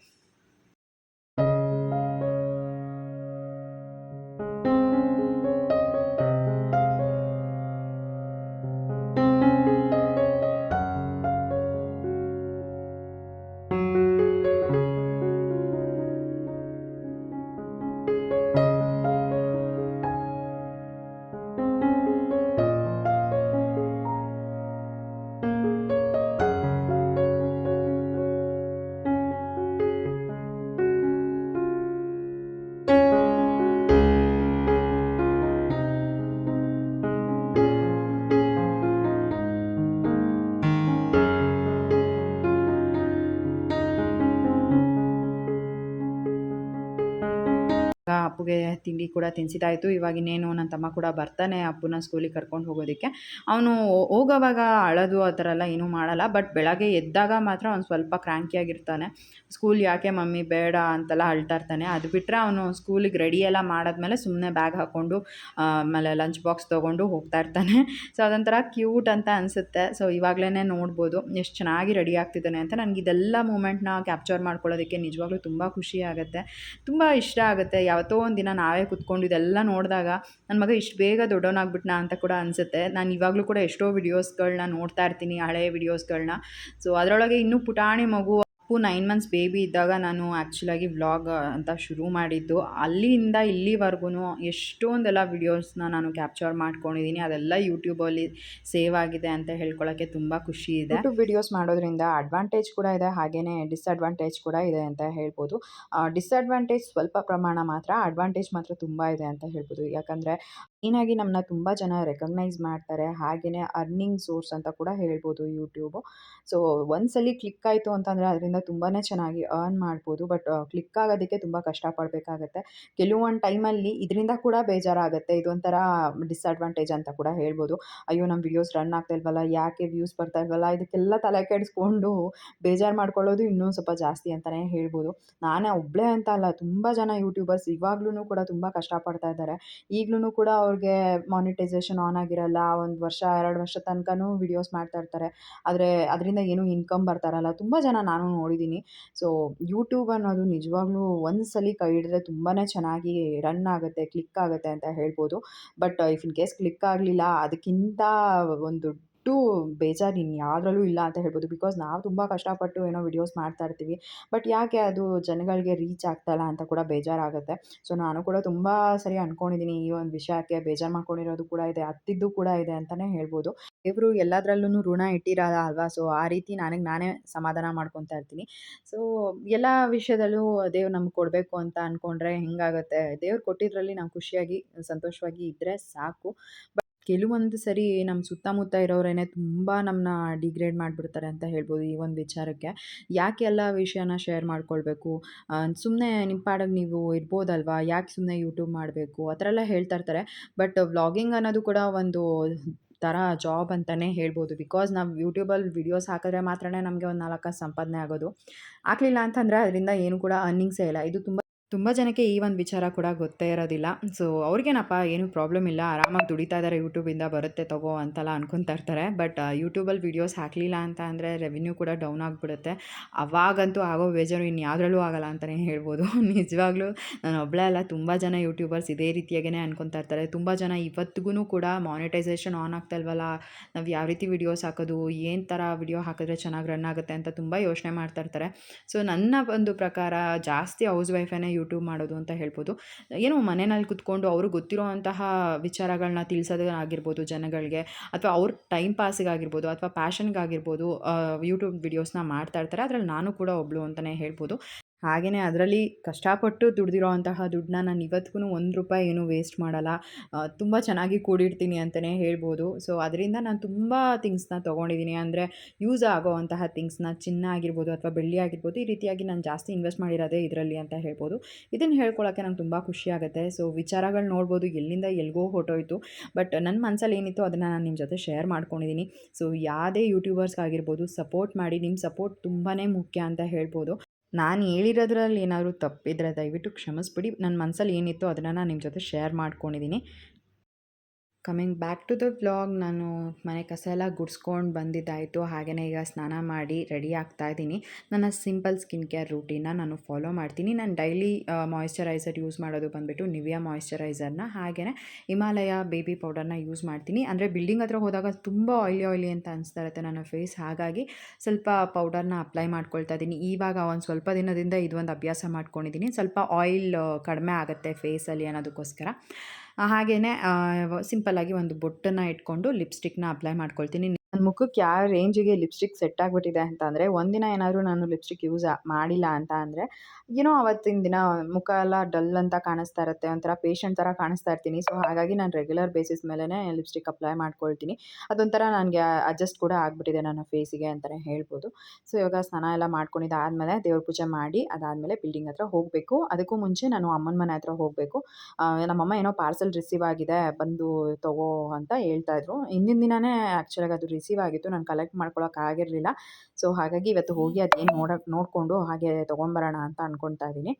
ಅಪ್ಪುಗೆ ತಿಂಡಿ ಕೂಡ ತಿನ್ಸಿದಾಯಿತು ಇವಾಗ ಇನ್ನೇನು ನನ್ನ ತಮ್ಮ ಕೂಡ ಬರ್ತಾನೆ ಅಪ್ಪನ ಸ್ಕೂಲಿಗೆ ಕರ್ಕೊಂಡು ಹೋಗೋದಕ್ಕೆ. ಅವನು ಹೋಗೋವಾಗ ಅಳೋದು ಆ ಥರ ಎಲ್ಲ ಏನೂ ಮಾಡಲ್ಲ. ಬಟ್ ಬೆಳಗ್ಗೆ ಎದ್ದಾಗ ಮಾತ್ರ ಅವ್ನು ಸ್ವಲ್ಪ ಕ್ರ್ಯಾಂಕಿಯಾಗಿರ್ತಾನೆ ಸ್ಕೂಲ್ ಯಾಕೆ ಮಮ್ಮಿ ಬೇಡ ಅಂತೆಲ್ಲ ಅಳ್ತಾ ಇರ್ತಾನೆ. ಅದು ಬಿಟ್ಟರೆ ಅವನು ಸ್ಕೂಲಿಗೆ ರೆಡಿ ಎಲ್ಲ ಮಾಡಾದ್ಮೇಲೆ ಸುಮ್ಮನೆ ಬ್ಯಾಗ್ ಹಾಕ್ಕೊಂಡು ಆಮೇಲೆ ಲಂಚ್ ಬಾಕ್ಸ್ ತೊಗೊಂಡು ಹೋಗ್ತಾ ಇರ್ತಾನೆ. ಸೊ ಅದೊಂಥರ ಕ್ಯೂಟ್ ಅಂತ ಅನಿಸುತ್ತೆ. ಸೊ ಇವಾಗಲೇ ನೋಡ್ಬೋದು ಎಷ್ಟು ಚೆನ್ನಾಗಿ ರೆಡಿ ಆಗ್ತಿದ್ದಾನೆ ಅಂತ. ನನಗೆ ಇದೆಲ್ಲ ಮೂಮೆಂಟ್ನ ಕ್ಯಾಪ್ಚರ್ ಮಾಡ್ಕೊಳ್ಳೋದಕ್ಕೆ ನಿಜವಾಗ್ಲೂ ತುಂಬ ಖುಷಿ ಆಗುತ್ತೆ. ತುಂಬ ಇಷ್ಟ ಆಗುತ್ತೆ. ಯಾವತ್ತೋ ಒಂದು ದಿನ ನಾವೇ ಕುತ್ಕೊಂಡು ಇದೆಲ್ಲ ನೋಡಿದಾಗ ನನ್ನ ಮಗ ಇಷ್ಟು ಬೇಗ ದೊಡ್ಡವನಾಗ್ಬಿಟ್ನಾ ಅಂತ ಕೂಡ ಅನಿಸುತ್ತೆ. ನಾನು ಇವಾಗಲೂ ಕೂಡ ಎಷ್ಟೋ ವಿಡಿಯೋಸ್ಗಳನ್ನ ನೋಡ್ತಾ ಇರ್ತೀನಿ ಹಳೆಯ ವಿಡಿಯೋಸ್ಗಳನ್ನ ಸೊ ಅದರೊಳಗೆ ಇನ್ನೂ ಪುಟಾಣಿ ಮಗು ಅಪ್ಪು ನೈನ್ ಮಂತ್ಸ್ ಬೇಬಿ ಇದ್ದಾಗ ನಾನು ಆ್ಯಕ್ಚುಲಾಗಿ ವ್ಲಾಗ್ ಅಂತ ಶುರು ಮಾಡಿದ್ದು. ಅಲ್ಲಿಂದ ಇಲ್ಲಿವರೆಗೂ ಎಷ್ಟೊಂದೆಲ್ಲ ವಿಡಿಯೋಸ್ನ ನಾನು ಕ್ಯಾಪ್ಚರ್ ಮಾಡ್ಕೊಂಡಿದ್ದೀನಿ ಅದೆಲ್ಲ ಯೂಟ್ಯೂಬಲ್ಲಿ ಸೇವ್ ಆಗಿದೆ ಅಂತ ಹೇಳ್ಕೊಳ್ಳೋಕ್ಕೆ ತುಂಬ ಖುಷಿ ಇದೆ. ಯೂಟ್ಯೂಬ್ ವಿಡಿಯೋಸ್ ಮಾಡೋದ್ರಿಂದ ಅಡ್ವಾಂಟೇಜ್ ಕೂಡ ಇದೆ ಹಾಗೆಯೇ ಡಿಸ್ಅಡ್ವಾಂಟೇಜ್ ಕೂಡ ಇದೆ ಅಂತ ಹೇಳ್ಬೋದು. ಡಿಸ್ಅಡ್ವಾಂಟೇಜ್ ಸ್ವಲ್ಪ ಪ್ರಮಾಣ ಮಾತ್ರ ಅಡ್ವಾಂಟೇಜ್ ಮಾತ್ರ ತುಂಬ ಇದೆ ಅಂತ ಹೇಳ್ಬೋದು. ಯಾಕಂದರೆ ಮೇಯ್ನಾಗಿ ನಮ್ಮನ್ನ ತುಂಬ ಜನ ರೆಕಗ್ನೈಸ್ ಮಾಡ್ತಾರೆ ಹಾಗೆಯೇ ಅರ್ನಿಂಗ್ ಸೋರ್ಸ್ ಅಂತ ಕೂಡ ಹೇಳ್ಬೋದು ಯೂಟ್ಯೂಬು ಸೊ ಒಂದ್ಸಲಿ ಕ್ಲಿಕ್ ಆಯಿತು ಅಂತಂದರೆ ಅದರಿಂದ ತುಂಬಾ ಚೆನ್ನಾಗಿ ಅರ್ನ್ ಮಾಡ್ಬೋದು ಬಟ್ ಕ್ಲಿಕ್ ಆಗೋದಕ್ಕೆ ತುಂಬ ಕಷ್ಟಪಡಬೇಕಾಗತ್ತೆ. ಕೆಲವೊಂದು ಟೈಮಲ್ಲಿ ಇದರಿಂದ ಕೂಡ ಬೇಜಾರಾಗುತ್ತೆ, ಇದೊಂಥರ ಡಿಸ್ಅಡ್ವಾಂಟೇಜ್ ಅಂತ ಕೂಡ ಹೇಳ್ಬೋದು. ಅಯ್ಯೋ ನಮ್ಮ ವಿಡಿಯೋಸ್ ರನ್ ಆಗ್ತಾ ಇಲ್ವಲ್ಲ, ಯಾಕೆ ವ್ಯೂಸ್ ಬರ್ತಾ ಇಲ್ವಲ್ಲ, ಇದಕ್ಕೆಲ್ಲ ತಲೆ ಕೆಡಿಸ್ಕೊಂಡು ಬೇಜಾರು ಮಾಡ್ಕೊಳ್ಳೋದು ಇನ್ನೂ ಸ್ವಲ್ಪ ಜಾಸ್ತಿ ಅಂತಲೇ ಹೇಳ್ಬೋದು. ನಾನೇ ಒಬ್ಬಳೇ ಅಂತ ಅಲ್ಲ, ತುಂಬ ಜನ ಯೂಟ್ಯೂಬರ್ಸ್ ಇವಾಗ್ಲೂ ಕೂಡ ತುಂಬ ಕಷ್ಟಪಡ್ತಾ ಇದ್ದಾರೆ. ಈಗಲೂ ಕೂಡ ಅವ್ರಿಗೆ ಮಾನಿಟೈಸೇಷನ್ ಆನ್ ಆಗಿರಲ್ಲ, ಒಂದು ವರ್ಷ, ಎರಡು ವರ್ಷ ತನಕನೂ ವಿಡಿಯೋಸ್ ಮಾಡ್ತಾ ಇರ್ತಾರೆ. ಆದರೆ ಅದರಿಂದ ಏನೂ ಇನ್ಕಮ್ ಬರ್ತಾ ಇರಲ್ಲ. ತುಂಬ ಜನ ನಾನು ನೋಡಿದ್ದೀನಿ ಸೊ ಯೂಟ್ಯೂಬ್ ಅನ್ನೋದು ನಿಜವಾಗ್ಲೂ ಒಂದು ಸಲ ಕೈ ಹಿಡಿದ್ರೆ ತುಂಬಾ ಚೆನ್ನಾಗಿ ರನ್ ಆಗುತ್ತೆ ಕ್ಲಿಕ್ ಆಗುತ್ತೆ ಅಂತ ಹೇಳ್ಬೋದು. But if in case click ಆಗಲಿಲ್ಲ, ಅದಕ್ಕಿಂತ ಒಂದು ದೊಡ್ಡ ಬೇಜಾರು ಇನ್ಯಾವುದ್ರಲ್ಲೂ ಇಲ್ಲ ಅಂತ ಹೇಳ್ಬೋದು. ಬಿಕಾಸ್ ನಾವು ತುಂಬ ಕಷ್ಟಪಟ್ಟು ಏನೋ ವಿಡಿಯೋಸ್ ಮಾಡ್ತಾ ಇರ್ತೀವಿ. ಬಟ್ ಯಾಕೆ ಅದು ಜನಗಳಿಗೆ ರೀಚ್ ಆಗ್ತಾಯಿಲ್ಲ ಅಂತ ಕೂಡ ಬೇಜಾರಾಗುತ್ತೆ. ಸೊ ನಾನು ಕೂಡ ತುಂಬ ಸರಿ ಅಂದ್ಕೊಂಡಿದ್ದೀನಿ ಈ ಒಂದು ವಿಷಯಕ್ಕೆ. ಬೇಜಾರು ಮಾಡ್ಕೊಂಡಿರೋದು ಕೂಡ ಇದೆ ಹತ್ತಿದ್ದು ಕೂಡ ಇದೆ ಅಂತಲೇ ಹೇಳ್ಬೋದು. ದೇವರು ಎಲ್ಲದರಲ್ಲೂ ಋಣ ಇಟ್ಟಿರಲ್ಲ ಅಲ್ವಾ? ಸೊ ಆ ರೀತಿ ನನಗೆ ನಾನೇ ಸಮಾಧಾನ ಮಾಡ್ಕೊತಾ ಇರ್ತೀನಿ. ಸೊ ಎಲ್ಲ ವಿಷಯದಲ್ಲೂ ದೇವ್ರು ನಮ್ಗೆ ಕೊಡಬೇಕು ಅಂತ ಅಂದ್ಕೊಂಡ್ರೆ ಹೆಂಗಾಗುತ್ತೆ? ದೇವ್ರು ಕೊಟ್ಟಿದ್ರಲ್ಲಿ ನಾವು ಖುಷಿಯಾಗಿ, ಸಂತೋಷವಾಗಿ ಇದ್ದರೆ ಸಾಕು. ಕೆಲವೊಂದು ಸರಿ ನಮ್ಮ ಸುತ್ತಮುತ್ತ ಇರೋರೇನೆ ತುಂಬ ನಮ್ಮನ್ನ ಡಿಗ್ರೇಡ್ ಮಾಡಿಬಿಡ್ತಾರೆ ಅಂತ ಹೇಳ್ಬೋದು ಈ ಒಂದು ವಿಚಾರಕ್ಕೆ. ಯಾಕೆ ಎಲ್ಲ ವಿಷಯನ ಶೇರ್ ಮಾಡ್ಕೊಳ್ಬೇಕು? ಸುಮ್ಮನೆ ನಿಮ್ಮ ನೀವು ಇರ್ಬೋದಲ್ವಾ? ಯಾಕೆ ಸುಮ್ಮನೆ ಯೂಟ್ಯೂಬ್ ಮಾಡಬೇಕು? ಆ ಥರ ಎಲ್ಲ ಹೇಳ್ತಾ ಇರ್ತಾರೆ. ಬಟ್ ವ್ಲಾಗಿಂಗ್ ಅನ್ನೋದು ಕೂಡ ಒಂದು ಥರ ಜಾಬ್ ಅಂತಲೇ ಹೇಳ್ಬೋದು. ಬಿಕಾಸ್ ನಾವು ಯೂಟ್ಯೂಬಲ್ಲಿ ವಿಡಿಯೋಸ್ ಹಾಕಿದ್ರೆ ಮಾತ್ರನೇ ನಮಗೆ ಒಂದು ನಾಲ್ಕು ಸಂಪಾದನೆ ಆಗೋದು. ಆಗಲಿಲ್ಲ ಅಂತಂದರೆ ಅದರಿಂದ ಏನು ಕೂಡ ಅರ್ನಿಂಗ್ಸೇ ಇಲ್ಲ. ಇದು ತುಂಬ ತುಂಬ ಜನಕ್ಕೆ ಈ ಒಂದು ವಿಚಾರ ಕೂಡ ಗೊತ್ತೇ ಇರೋದಿಲ್ಲ. ಸೊ ಅವ್ರಿಗೇನಪ್ಪ, ಏನೂ ಪ್ರಾಬ್ಲಮ್ ಇಲ್ಲ. ಆರಾಮಾಗಿ ದುಡಿತಾ ಇದ್ದಾರೆ ಯೂಟ್ಯೂಬಿಂದ ಬರುತ್ತೆ ತಗೋ ಅಂತೆಲ್ಲ ಅನ್ಕೊತಾ ಇರ್ತಾರೆ. ಬಟ್ ಯೂಟ್ಯೂಬಲ್ಲಿ ವೀಡಿಯೋಸ್ ಹಾಕಲಿಲ್ಲ ಅಂತ ಅಂದರೆ ರೆವಿನ್ಯೂ ಕೂಡ ಡೌನ್ ಆಗಿಬಿಡುತ್ತೆ. ಅವಾಗಂತೂ ಆಗೋ ಬೇಜಾರು ಇನ್ಯಾವುದ್ರಲ್ಲೂ ಆಗಲ್ಲ ಅಂತಲೇ ಹೇಳ್ಬೋದು. ನಿಜವಾಗ್ಲೂ ನಾನು ಒಬ್ಬಳೇ ಅಲ್ಲ, ತುಂಬ ಜನ ಯೂಟ್ಯೂಬರ್ಸ್ ಇದೇ ರೀತಿಯಾಗೇ ಅನ್ಕೊತಾ ಇರ್ತಾರೆ. ತುಂಬ ಜನ ಇವತ್ತಿಗೂ ಕೂಡ ಮಾನಿಟೈಸೇಷನ್ ಆನ್ ಆಗ್ತಲ್ವಲ್ಲ ನಾವು ಯಾವ ರೀತಿ ವೀಡಿಯೋಸ್ ಹಾಕೋದು? ಏನು ಥರ ವಿಡಿಯೋ ಹಾಕಿದ್ರೆ ಚೆನ್ನಾಗಿ ರನ್ ಆಗುತ್ತೆ ಅಂತ ತುಂಬ ಯೋಚನೆ ಮಾಡ್ತಾ ಇರ್ತಾರೆ. ಸೊ ನನ್ನ ಒಂದು ಪ್ರಕಾರ ಜಾಸ್ತಿ ಹೌಸ್ ವೈಫೇನೇ ಯೂಟ್ಯೂಬ್ ಮಾಡೋದು ಅಂತ ಹೇಳ್ಬೋದು. ಏನೋ ಮನೆಯಲ್ಲಿ ಕುತ್ಕೊಂಡು ಅವ್ರಿಗೆ ಗೊತ್ತಿರೋ ಅಂತಹ ವಿಚಾರಗಳನ್ನ ತಿಳಿಸೋದಾಗಿರ್ಬೋದು ಜನಗಳಿಗೆ, ಅಥವಾ ಅವ್ರ ಟೈಮ್ ಪಾಸಿಗಾಗಿರ್ಬೋದು ಅಥವಾ ಪ್ಯಾಷನ್ಗಾಗಿರ್ಬೋದು ಯೂಟ್ಯೂಬ್ ವಿಡಿಯೋಸ್ನ ಮಾಡ್ತಾ ಇರ್ತಾರೆ. ಅದರಲ್ಲಿ ನಾನು ಕೂಡ ಒಬ್ಬಳು ಅಂತಲೇ ಹೇಳ್ಬೋದು. ಹಾಗೆಯೇ ಅದರಲ್ಲಿ ಕಷ್ಟಪಟ್ಟು ದುಡ್ದಿರೋ ದುಡ್ಡನ್ನ ನಾನು ಇವತ್ತಿಗೂ ಒಂದು ರೂಪಾಯಿ ಏನೂ ವೇಸ್ಟ್ ಮಾಡಲ್ಲ. ತುಂಬ ಚೆನ್ನಾಗಿ ಕೂಡಿಡ್ತೀನಿ ಅಂತಲೇ ಹೇಳ್ಬೋದು. ಸೊ ಅದರಿಂದ ನಾನು ತುಂಬ ಥಿಂಗ್ಸ್ನ ತೊಗೊಂಡಿದ್ದೀನಿ ಅಂದರೆ ಯೂಸ್ ಆಗೋ ಅಂತಹ ಥಿಂಗ್ಸ್ನ ಚಿನ್ನ ಆಗಿರ್ಬೋದು ಅಥವಾ ಬೆಳ್ಳಿ ಆಗಿರ್ಬೋದು ಈ ರೀತಿಯಾಗಿ ನಾನು ಜಾಸ್ತಿ ಇನ್ವೆಸ್ಟ್ ಮಾಡಿರೋದೇ ಇದರಲ್ಲಿ ಅಂತ ಹೇಳ್ಬೋದು. ಇದನ್ನು ಹೇಳ್ಕೊಳ್ಳೋಕ್ಕೆ ನಂಗೆ ತುಂಬ ಖುಷಿ ಆಗುತ್ತೆ. ಸೊ ವಿಚಾರಗಳು ನೋಡ್ಬೋದು ಎಲ್ಲಿಂದ ಎಲ್ಲಿಗೋ ಹೊಟ್ಟೋಯ್ತು ಬಟ್ ನನ್ನ ಮನಸ್ಸಲ್ಲಿ ಏನಿತ್ತು ಅದನ್ನು ನಾನು ನಿಮ್ಮ ಜೊತೆ ಶೇರ್ ಮಾಡ್ಕೊಂಡಿದ್ದೀನಿ ಸೊ ಯಾವುದೇ ಯೂಟ್ಯೂಬರ್ಸ್ಗಾಗಿರ್ಬೋದು ಸಪೋರ್ಟ್ ಮಾಡಿ ನಿಮ್ಮ ಸಪೋರ್ಟ್ ತುಂಬಾ ಮುಖ್ಯ ಅಂತ ಹೇಳ್ಬೋದು. ನಾನು ಹೇಳಿರೋದ್ರಲ್ಲಿ ಏನಾದರೂ ತಪ್ಪಿದ್ರೆ ದಯವಿಟ್ಟು ಕ್ಷಮಿಸ್ಬಿಡಿ. ನನ್ನ ಮನಸ್ಸಲ್ಲಿ ಏನಿತ್ತು ಅದನ್ನು ನಾನು ನಿಮ್ಮ ಜೊತೆ ಶೇರ್ ಮಾಡ್ಕೊಂಡಿದ್ದೀನಿ coming back to the vlog, ನಾನು ಮನೆ ಕಸ ಎಲ್ಲ ಗುಡ್ಸ್ಕೊಂಡು ಬಂದಿದ್ದಾಯಿತು. ಹಾಗೆಯೇ ಈಗ ಸ್ನಾನ ಮಾಡಿ ರೆಡಿ ಆಗ್ತಾ ಇದ್ದೀನಿ. ನನ್ನ ಸಿಂಪಲ್ ಸ್ಕಿನ್ ಕೇರ್ ರೂಟೀನ ನಾನು ಫಾಲೋ ಮಾಡ್ತೀನಿ. ನಾನು ಡೈಲಿ ಮಾಯಿಶ್ಚರೈಸರ್ ಯೂಸ್ ಮಾಡೋದು ಬಂದುಬಿಟ್ಟು ನಿವಿಯಾ ಮಾಯಿಶ್ಚರೈಸರ್ನ ಹಾಗೆಯೇ ಹಿಮಾಲಯ ಬೇಬಿ ಪೌಡರ್ನ ಯೂಸ್ ಮಾಡ್ತೀನಿ. ಅಂದರೆ ಬಿಲ್ಡಿಂಗ್ ಹತ್ರ ಹೋದಾಗ ತುಂಬ ಆಯ್ಲಿ ಆಯ್ಲಿ ಅಂತ ಅನಿಸ್ತಾ ಇರುತ್ತೆ ನನ್ನ ಫೇಸ್. ಹಾಗಾಗಿ ಸ್ವಲ್ಪ ಪೌಡರ್ನ ಅಪ್ಲೈ ಮಾಡ್ಕೊಳ್ತಾ ಇದ್ದೀನಿ. ಇವಾಗ ಒಂದು ಸ್ವಲ್ಪ ದಿನದಿಂದ ಇದೊಂದು ಅಭ್ಯಾಸ ಮಾಡ್ಕೊಂಡಿದ್ದೀನಿ. ಸ್ವಲ್ಪ ಆಯಿಲ್ ಕಡಿಮೆ ಆಗುತ್ತೆ ಫೇಸಲ್ಲಿ ಅನ್ನೋದಕ್ಕೋಸ್ಕರ. ಹಾಗೆಯೇ ಸಿಂಪಲ್ಲಾಗಿ ಒಂದು ಬೊಟ್ಟನ್ನು ಇಟ್ಕೊಂಡು ಲಿಪ್ಸ್ಟಿಕ್ನ ಅಪ್ಲೈ ಮಾಡ್ಕೊಳ್ತೀನಿ. ಮುಖಕ್ಕೆ ಯಾವ ರೇಂಜಿಗೆ ಲಿಪ್ಸ್ಟಿಕ್ ಸೆಟ್ ಆಗಿಬಿಟ್ಟಿದೆ ಅಂತ ಅಂದರೆ ಒಂದಿನ ಏನಾದರೂ ನಾನು ಲಿಪ್ಸ್ಟಿಕ್ ಯೂಸ್ ಮಾಡಿಲ್ಲ ಅಂತ ಅಂದರೆ ಏನೋ ಅವತ್ತಿನ ದಿನ ಮುಖ ಎಲ್ಲ ಡಲ್ ಅಂತ ಕಾಣಿಸ್ತಾ ಇರುತ್ತೆ, ಒಂಥರ ಪೇಷಂಟ್ ಥರ ಕಾಣಿಸ್ತಾ ಇರ್ತೀನಿ. ಸೊ ಹಾಗಾಗಿ ನಾನು ರೆಗ್ಯುಲರ್ ಬೇಸಿಸ್ ಮೇಲೇ ಲಿಪ್ಸ್ಟಿಕ್ ಅಪ್ಲೈ ಮಾಡ್ಕೊಳ್ತೀನಿ. ಅದೊಂಥರ ನನಗೆ ಅಡ್ಜಸ್ಟ್ ಕೂಡ ಆಗಿಬಿಟ್ಟಿದೆ ನನ್ನ ಫೇಸಿಗೆ ಅಂತಲೇ ಹೇಳ್ಬೋದು. ಸೊ ಇವಾಗ ಸ್ನಾನ ಎಲ್ಲ ಮಾಡ್ಕೊಂಡಿದ್ದಾದಮೇಲೆ ದೇವ್ರ ಪೂಜೆ ಮಾಡಿ, ಅದಾದಮೇಲೆ ಬಿಲ್ಡಿಂಗ್ ಹತ್ರ ಹೋಗಬೇಕು. ಅದಕ್ಕೂ ಮುಂಚೆ ನಾನು ಅಮ್ಮನ ಮನೆ ಹತ್ರ ಹೋಗಬೇಕು. ನಮ್ಮಮ್ಮ ಏನೋ ಪಾರ್ಸೆಲ್ ರಿಸೀವ್ ಆಗಿದೆ, ಬಂದು ತಗೋ ಅಂತ ಹೇಳ್ತಾಯಿದ್ರು ಹಿಂದಿನ ದಿನವೇ ಆ್ಯಕ್ಚುಲಾಗಿ ಅದು ರಿಸೀವ್ ಆಗಿತ್ತು ನಾನು ಕಲೆಕ್ಟ್ ಮಾಡ್ಕೊಳಕ್ಕೆ ಆಗಿರಲಿಲ್ಲ. ಸೊ ಹಾಗಾಗಿ ಇವತ್ತು ಹೋಗಿ ಅದೇನು ನೋಡೋಕೆ ನೋಡಿಕೊಂಡು ಹಾಗೆ ತೊಗೊಂಬರೋಣ ಅಂತ ಅಂದ್ಕೊಳ್ತಾ ಇದ್ದೀನಿ.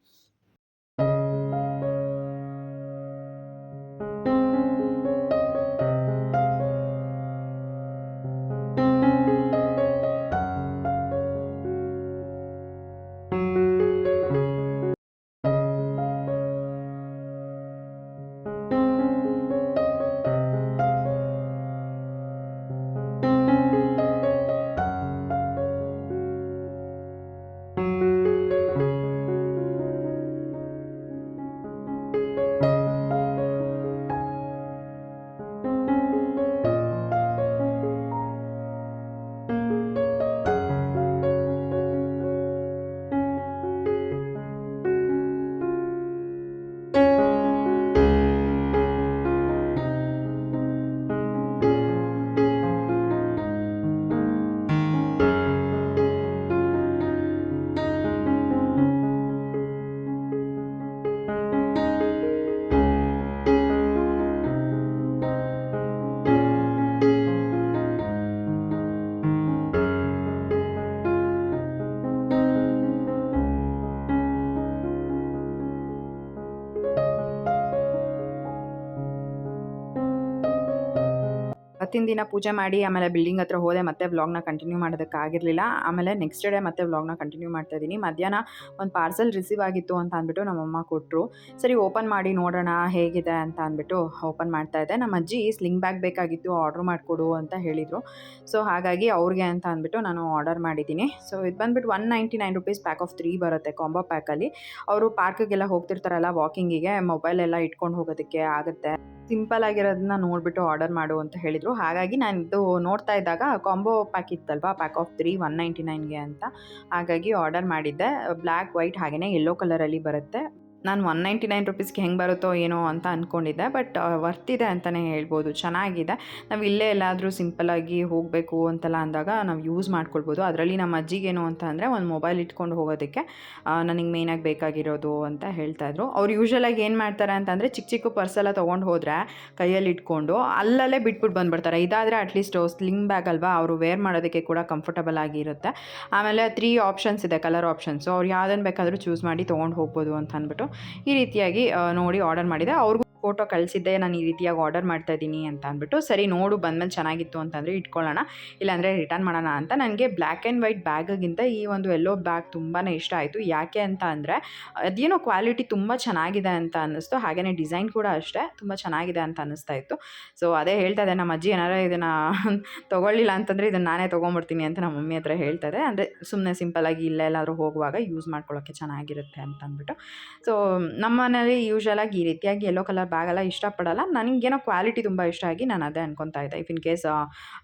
ಅವತ್ತಿನ ದಿನ ಪೂಜೆ ಮಾಡಿ, ಆಮೇಲೆ ಬಿಲ್ಡಿಂಗ್ ಹತ್ರ ಹೋದೆ, ಮತ್ತೆ ವ್ಲಾಗ್ನ ಕಂಟಿನ್ಯೂ ಮಾಡೋದಕ್ಕಾಗಿರಲಿಲ್ಲ. ಆಮೇಲೆ ನೆಕ್ಸ್ಟ್ ಡೇ ಮತ್ತೆ ವ್ಲಾಗ್ನ ಕಂಟಿನ್ಯೂ ಮಾಡ್ತಾ ಇದ್ದೀನಿ. ಮಧ್ಯಾಹ್ನ ಒಂದು ಪಾರ್ಸಲ್ ರಿಸೀವ್ ಆಗಿತ್ತು ಅಂತ ಅಂದ್ಬಿಟ್ಟು ನಮ್ಮಮ್ಮ ಕೊಟ್ಟರು ಸರಿ ಓಪನ್ ಮಾಡಿ ನೋಡೋಣ ಹೇಗಿದೆ ಅಂತ ಅಂದ್ಬಿಟ್ಟು ಓಪನ್ ಮಾಡ್ತಾ ಇದ್ದೆ. ನಮ್ಮ ಅಜ್ಜಿ ಸ್ಲಿಂಗ್ ಬ್ಯಾಗ್ ಬೇಕಾಗಿತ್ತು ಆರ್ಡ್ರ್ ಮಾಡಿಕೊಡು ಅಂತ ಹೇಳಿದರು. ಸೊ ಹಾಗಾಗಿ ಅವ್ರಿಗೆ ಅಂತ ಅಂದ್ಬಿಟ್ಟು ನಾನು ಆರ್ಡರ್ ಮಾಡಿದ್ದೀನಿ. ಸೊ ಇದು ಬಂದ್ಬಿಟ್ಟು one ninety nine rupees pack of three ಬರುತ್ತೆ ಕಾಂಬೋ ಪ್ಯಾಕಲ್ಲಿ ಅವರು ಪಾರ್ಕಿಗೆಲ್ಲ ಹೋಗ್ತಿರ್ತಾರಲ್ಲ ವಾಕಿಂಗಿಗೆ ಮೊಬೈಲ್ ಎಲ್ಲ ಇಟ್ಕೊಂಡು ಹೋಗೋದಕ್ಕೆ ಆಗುತ್ತೆ. ಸಿಂಪಲ್ ಆಗಿರೋದನ್ನ ನೋಡಿಬಿಟ್ಟು ಆರ್ಡರ್ ಮಾಡು ಅಂತ ಹೇಳಿದರು. ಹಾಗಾಗಿ ನಾನು ಇದು ನೋಡ್ತಾ ಇದ್ದಾಗ combo pack ಇತ್ತಲ್ವಾ? Pack of three one ninety ನೈನ್ಗೆ ಅಂತ. ಹಾಗಾಗಿ ಆರ್ಡರ್ ಮಾಡಿದ್ದೆ. ಬ್ಲ್ಯಾಕ್, ವೈಟ್ ಹಾಗೆಯೇ ಯೆಲ್ಲೋ ಕಲರಲ್ಲಿ ಬರುತ್ತೆ. ನಾನು ಒನ್ ನೈಂಟಿ ನೈನ್ ರುಪೀಸ್ಗೆ ಹೆಂಗೆ ಬರುತ್ತೋ ಏನೋ ಅಂತ ಅಂದ್ಕೊಂಡಿದ್ದೆ ಬಟ್ ವರ್ತಿದೆ ಅಂತಲೇ ಹೇಳ್ಬೋದು, ಚೆನ್ನಾಗಿದೆ. ನಾವು ಇಲ್ಲೇ ಎಲ್ಲಾದರೂ ಸಿಂಪಲಾಗಿ ಹೋಗಬೇಕು ಅಂತೆಲ್ಲ ಅಂದಾಗ ನಾವು ಯೂಸ್ ಮಾಡ್ಕೊಳ್ಬೋದು. ಅದರಲ್ಲಿ ನಮ್ಮ ಅಜ್ಜಿಗೇನು ಅಂತ ಅಂದರೆ ಒಂದು ಮೊಬೈಲ್ ಇಟ್ಕೊಂಡು ಹೋಗೋದಕ್ಕೆ ನನಗೆ ಮೇಯ್ನಾಗಿ ಬೇಕಾಗಿರೋದು ಅಂತ ಹೇಳ್ತಾಯಿದ್ರು ಅವ್ರು ಯೂಶ್ವಲಾಗಿ ಏನು ಮಾಡ್ತಾರೆ ಅಂತಂದರೆ ಚಿಕ್ಕ ಚಿಕ್ಕ ಪರ್ಸೆಲ್ಲ ತೊಗೊಂಡು ಹೋದರೆ ಕೈಯಲ್ಲಿ ಇಟ್ಕೊಂಡು ಅಲ್ಲಲ್ಲೇ ಬಿಟ್ಬಿಟ್ಟು ಬಂದುಬಿಡ್ತಾರೆ. ಇದಾದರೆ ಅಟ್ಲೀಸ್ಟ್ ಸ್ಲಿಂಗ್ ಬ್ಯಾಗ್ ಅಲ್ವಾ, ಅವರು ವೇರ್ ಮಾಡೋದಕ್ಕೆ ಕೂಡ ಕಂಫರ್ಟಬಲ್ ಆಗಿರುತ್ತೆ. ಆಮೇಲೆ ತ್ರೀ ಆಪ್ಷನ್ಸ್ ಇದೆ ಕಲರ್ ಆಪ್ಷನ್ಸು ಅವ್ರು ಯಾವುದನ್ನು ಬೇಕಾದರೂ ಚೂಸ್ ಮಾಡಿ ತೊಗೊಂಡು ಹೋಗ್ಬೋದು ಅಂತ ಅಂದ್ಬಿಟ್ಟು ಈ ರೀತಿಯಾಗಿ ನೋಡಿ ಆರ್ಡರ್ ಮಾಡಿದೆ. ಅವ್ರಿಗೂ ಫೋಟೋ ಕಳಿಸಿದ್ದೆ, ನಾನು ಈ ರೀತಿಯಾಗಿ ಆರ್ಡರ್ ಮಾಡ್ತಾ ಇದ್ದೀನಿ ಅಂತ ಅಂದ್ಬಿಟ್ಟು, ಸರಿ ನೋಡು ಬಂದಮೇಲೆ ಚೆನ್ನಾಗಿತ್ತು ಅಂತಂದರೆ ಇಟ್ಕೊಳ್ಳೋಣ, ಇಲ್ಲಾಂದರೆ ರಿಟರ್ನ್ ಮಾಡೋಣ ಅಂತ. ನನಗೆ ಬ್ಲ್ಯಾಕ್ ಆ್ಯಂಡ್ ವೈಟ್ ಬ್ಯಾಗಿಗಿಂತ ಈ ಒಂದು ಎಲ್ಲೋ ಬ್ಯಾಗ್ ತುಂಬಾ ಇಷ್ಟ ಆಯಿತು. ಯಾಕೆ ಅಂತ ಅಂದರೆ, ಅದೇನೋ ಕ್ವಾಲಿಟಿ ತುಂಬ ಚೆನ್ನಾಗಿದೆ ಅಂತ ಅನ್ನಿಸ್ತು. ಹಾಗೆಯೇ ಡಿಸೈನ್ ಕೂಡ ಅಷ್ಟೇ, ತುಂಬ ಚೆನ್ನಾಗಿದೆ ಅಂತ ಅನ್ನಿಸ್ತಾ ಇತ್ತು. ಸೊ ಅದೇ ಹೇಳ್ತಾ ಇದೆ ನಮ್ಮ ಅಜ್ಜಿ ಏನಾರು ಇದನ್ನು ತೊಗೊಳ್ಳಿಲ್ಲ ಅಂತಂದರೆ ಇದನ್ನು ನಾನೇ ತೊಗೊಂಬಿಡ್ತೀನಿ ಅಂತ ನಮ್ಮ ಮಮ್ಮಿ ಹತ್ರ ಹೇಳ್ತಾ ಇದೆ ಅಂದರೆ ಸುಮ್ಮನೆ ಸಿಂಪಲಾಗಿ ಇಲ್ಲೆಲ್ಲಾದರೂ ಹೋಗುವಾಗ ಯೂಸ್ ಮಾಡ್ಕೊಳ್ಳೋಕ್ಕೆ ಚೆನ್ನಾಗಿರುತ್ತೆ ಅಂತ ಅಂದ್ಬಿಟ್ಟು. ಸೊ ನಮ್ಮ ಮನೇಲಿ ಯೂಶ್ವಲಾಗಿ ಈ ರೀತಿಯಾಗಿ ಎಲ್ಲೋ ಕಲರ್ ಬ್ಯಾಗೆಲ್ಲ ಇಷ್ಟಪಡಲ್ಲ. ನನಗೇನೋ ಕ್ವಾಲಿಟಿ ತುಂಬ ಇಷ್ಟ ಆಗಿ ನಾನು ಅದೇ ಅನ್ಕೊತಾ ಇದ್ದೆ. ಇಫ್ ಇನ್ ಕೇಸ್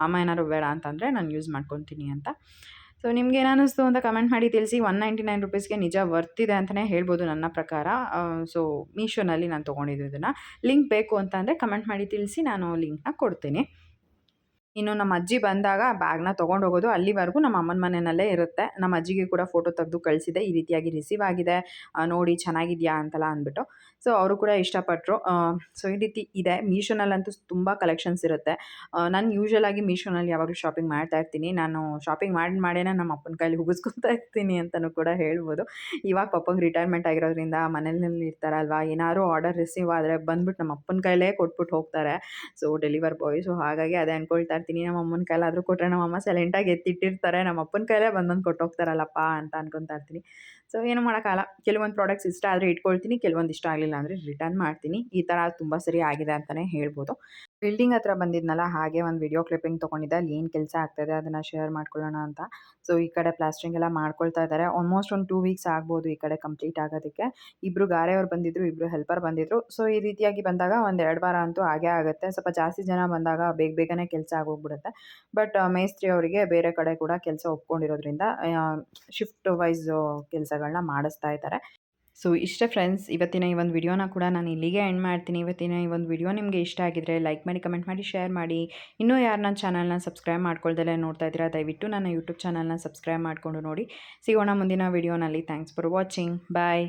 ಅಮ್ಮ ಏನಾದ್ರು ಬೇಡ ಅಂತಂದರೆ ನಾನು ಯೂಸ್ ಮಾಡ್ಕೊತೀನಿ ಅಂತ. ಸೊ, ನಿಮ್ಗೆ ಏನಿಸ್ತು ಅಂತ ಕಮೆಂಟ್ ಮಾಡಿ ತಿಳಿಸಿ. ಒನ್ ನೈಂಟಿ ನೈನ್ ರುಪೀಸ್ಗೆ ನಿಜ ವರ್ತಿದೆ ಅಂತಲೇ ಹೇಳ್ಬೋದು ನನ್ನ ಪ್ರಕಾರ. ಸೊ, ಮೀಶೋನಲ್ಲಿ ನಾನು ತೊಗೊಂಡಿದ್ದು ಇದನ್ನು. ಲಿಂಕ್ ಬೇಕು ಅಂತ ಅಂದರೆ ಕಮೆಂಟ್ ಮಾಡಿ ತಿಳಿಸಿ. ನಾನು ಲಿಂಕ್ನ ಕೊಡ್ತೀನಿ. ಇನ್ನು ನಮ್ಮ ಅಜ್ಜಿ ಬಂದಾಗ ಬ್ಯಾಗ್ನ ತೊಗೊಂಡು ಹೋಗೋದು ಅಲ್ಲಿವರೆಗೂ ನಮ್ಮ ಅಮ್ಮನ ಮನೆಯಲ್ಲೇ ಇರುತ್ತೆ. ನಮ್ಮ ಅಜ್ಜಿಗೆ ಕೂಡ ಫೋಟೋ ತೆಗೆದು ಕಳಿಸಿದೆ. ಈ ರೀತಿಯಾಗಿ ರಿಸೀವ್ ಆಗಿದೆ. ನೋಡಿ ಚೆನ್ನಾಗಿದೆಯಾ ಅಂತೆಲ್ಲ ಅಂದ್ಬಿಟ್ಟು. ಸೊ ಅವರು ಕೂಡ ಇಷ್ಟಪಟ್ಟರು ಸೊ ಈ ರೀತಿ ಇದೆ. ಮೀಶೋನಲ್ಲಂತೂ ತುಂಬ ಕಲೆಕ್ಷನ್ಸ್ ಇರುತ್ತೆ. ನಾನು ಯೂಶ್ವಲ್ ಆಗಿ ಮೀಶೋನಲ್ಲಿ ಯಾವಾಗಲೂ ಶಾಪಿಂಗ್ ಮಾಡ್ತಾ ಇರ್ತೀನಿ. ನಾನು ಶಾಪಿಂಗ್ ಮಾಡಿ, ಮಾಡೇನೆ ನಮ್ಮ ಅಪ್ಪನ ಕೈಲಿ ಹುಗಿಸ್ಕೊತಾ ಇರ್ತೀನಿ ಅಂತಲೂ ಕೂಡ ಹೇಳ್ಬೋದು. ಇವಾಗ ಪಪ್ಪಂಗೆ ರಿಟೈರ್ಮೆಂಟ್ ಆಗಿರೋದ್ರಿಂದ ಮನೆಯಲ್ಲಿ ಇರ್ತಾರಲ್ವಾ, ಏನಾದರೂ ಆರ್ಡರ್ ರಿಸೀವ್ ಆದರೆ ಬಂದ್ಬಿಟ್ಟು ನಮ್ಮ ಅಪ್ಪನ ಕೈಲೇ ಕೊಟ್ಬಿಟ್ಟು ಹೋಗ್ತಾರೆ. ಸೊ ಡೆಲಿವರ್ ಬಾಯ್ ಸೊ ಹಾಗಾಗಿ ಅದೇ ಅಂದ್ಕೊಳ್ತಾ ಇರ್ತೀನಿ. ನಮ್ಮ ಅಮ್ಮನ ಕೈಲಾದರೂ ಕೊಟ್ಟರೆ ನಮ್ಮ ಅಮ್ಮ ಸೈಲೆಂಟಾಗಿ ಎತ್ತಿಟ್ಟಿರ್ತಾರೆ. ನಮ್ಮ ಅಪ್ಪನ ಕೈಲೇ ಬಂದೊಂದು ಕೊಟ್ಟು ಹೋಗ್ತಾರಲ್ಲಪ್ಪ ಅಂತ ಅನ್ಕೊತಾ ಇರ್ತೀನಿ. ಸೊ ಏನು ಮಾಡೋಕ್ಕಾಗಲ್ಲ. ಕೆಲವೊಂದು ಪ್ರಾಡಕ್ಟ್ಸ್ ಇಷ್ಟ ಆದರೆ ಇಟ್ಕೊಳ್ತೀನಿ. ಕೆಲವೊಂದು ಇಷ್ಟ ಆಗಲಿಲ್ಲ ಅಂದರೆ ರಿಟರ್ನ್ ಮಾಡ್ತೀನಿ. ಈ ತರ ತುಂಬಾ ಸರಿ ಆಗಿದೆ ಅಂತಾನೆ ಹೇಳ್ಬೋದು. ಬಿಲ್ಡಿಂಗ್ ಹತ್ರ ಬಂದಿದ್ನಲ್ಲ, ಹಾಗೆ ಒಂದು ವಿಡಿಯೋ ಕ್ಲಿಪ್ಪಿಂಗ್ ತೊಗೊಂಡಿದ್ದೆ. ಅಲ್ಲಿ ಏನು ಕೆಲಸ ಆಗ್ತಾಯಿದೆ ಅದನ್ನು ಶೇರ್ ಮಾಡ್ಕೊಳ್ಳೋಣ ಅಂತ. ಸೊ ಈ ಕಡೆ ಪ್ಲಾಸ್ಟ್ರಿಂಗ್ ಎಲ್ಲ ಮಾಡ್ಕೊಳ್ತಾ ಇದ್ದಾರೆ ಆಲ್ಮೋಸ್ಟ್ ಒಂದು ಟೂ ವೀಕ್ಸ್ ಆಗ್ಬೋದು ಈ ಕಡೆ ಕಂಪ್ಲೀಟ್ ಆಗೋದಕ್ಕೆ. ಇಬ್ಬರು ಗಾರೆಯವ್ರು ಬಂದಿದ್ರು, ಇಬ್ರು ಹೆಲ್ಪರ್ ಬಂದಿದ್ರು. ಸೊ ಈ ರೀತಿಯಾಗಿ ಬಂದಾಗ ಒಂದು ಎರಡು ವಾರ ಅಂತೂ ಆಗೇ ಆಗುತ್ತೆ. ಸ್ವಲ್ಪ ಜಾಸ್ತಿ ಜನ ಬಂದಾಗ ಬೇಗ ಬೇಗನೆ ಕೆಲಸ ಆಗೋಗ್ಬಿಡುತ್ತೆ. ಬಟ್ ಮೇಸ್ತ್ರಿ ಅವರಿಗೆ ಬೇರೆ ಕಡೆ ಕೂಡ ಕೆಲಸ ಒಪ್ಕೊಂಡಿರೋದ್ರಿಂದ ಶಿಫ್ಟ್ ವೈಸ್ ಕೆಲಸಗಳನ್ನ ಮಾಡಿಸ್ತಾ ಇದ್ದಾರೆ. ಸೊ ಇಷ್ಟೇ ಫ್ರೆಂಡ್ಸ್, ಇವತ್ತಿನ ಈ ಒಂದು ವಿಡಿಯೋನ ಕೂಡ ನಾನು ಇಲ್ಲಿಗೆ ಎಂಡ್ ಮಾಡ್ತೀನಿ. ಇವತ್ತಿನ ಈ ಒಂದು ವಿಡಿಯೋ ನಿಮಗೆ ಇಷ್ಟ ಆಗಿದ್ರೆ ಲೈಕ್ ಮಾಡಿ ಕಮೆಂಟ್ ಮಾಡಿ ಶೇರ್ ಮಾಡಿ. ಇನ್ನೂ ಯಾರು ನನ್ನ ಚಾನಲ್ನ ಸಬ್ಸ್ಕ್ರೈಬ್ ಮಾಡ್ಕೊಳ್ದಲ್ಲೇ ನೋಡ್ತಾ ಇದ್ದೀರಾ, ದಯವಿಟ್ಟು ನನ್ನ ಯೂಟ್ಯೂಬ್ ಚಾನಲ್ನ ಸಬ್ಸ್ಕ್ರೈಬ್ ಮಾಡಿಕೊಂಡು ನೋಡಿ. ಸಿಗೋಣ ಮುಂದಿನ ವಿಡಿಯೋನಲ್ಲಿ. Thanks for watching bye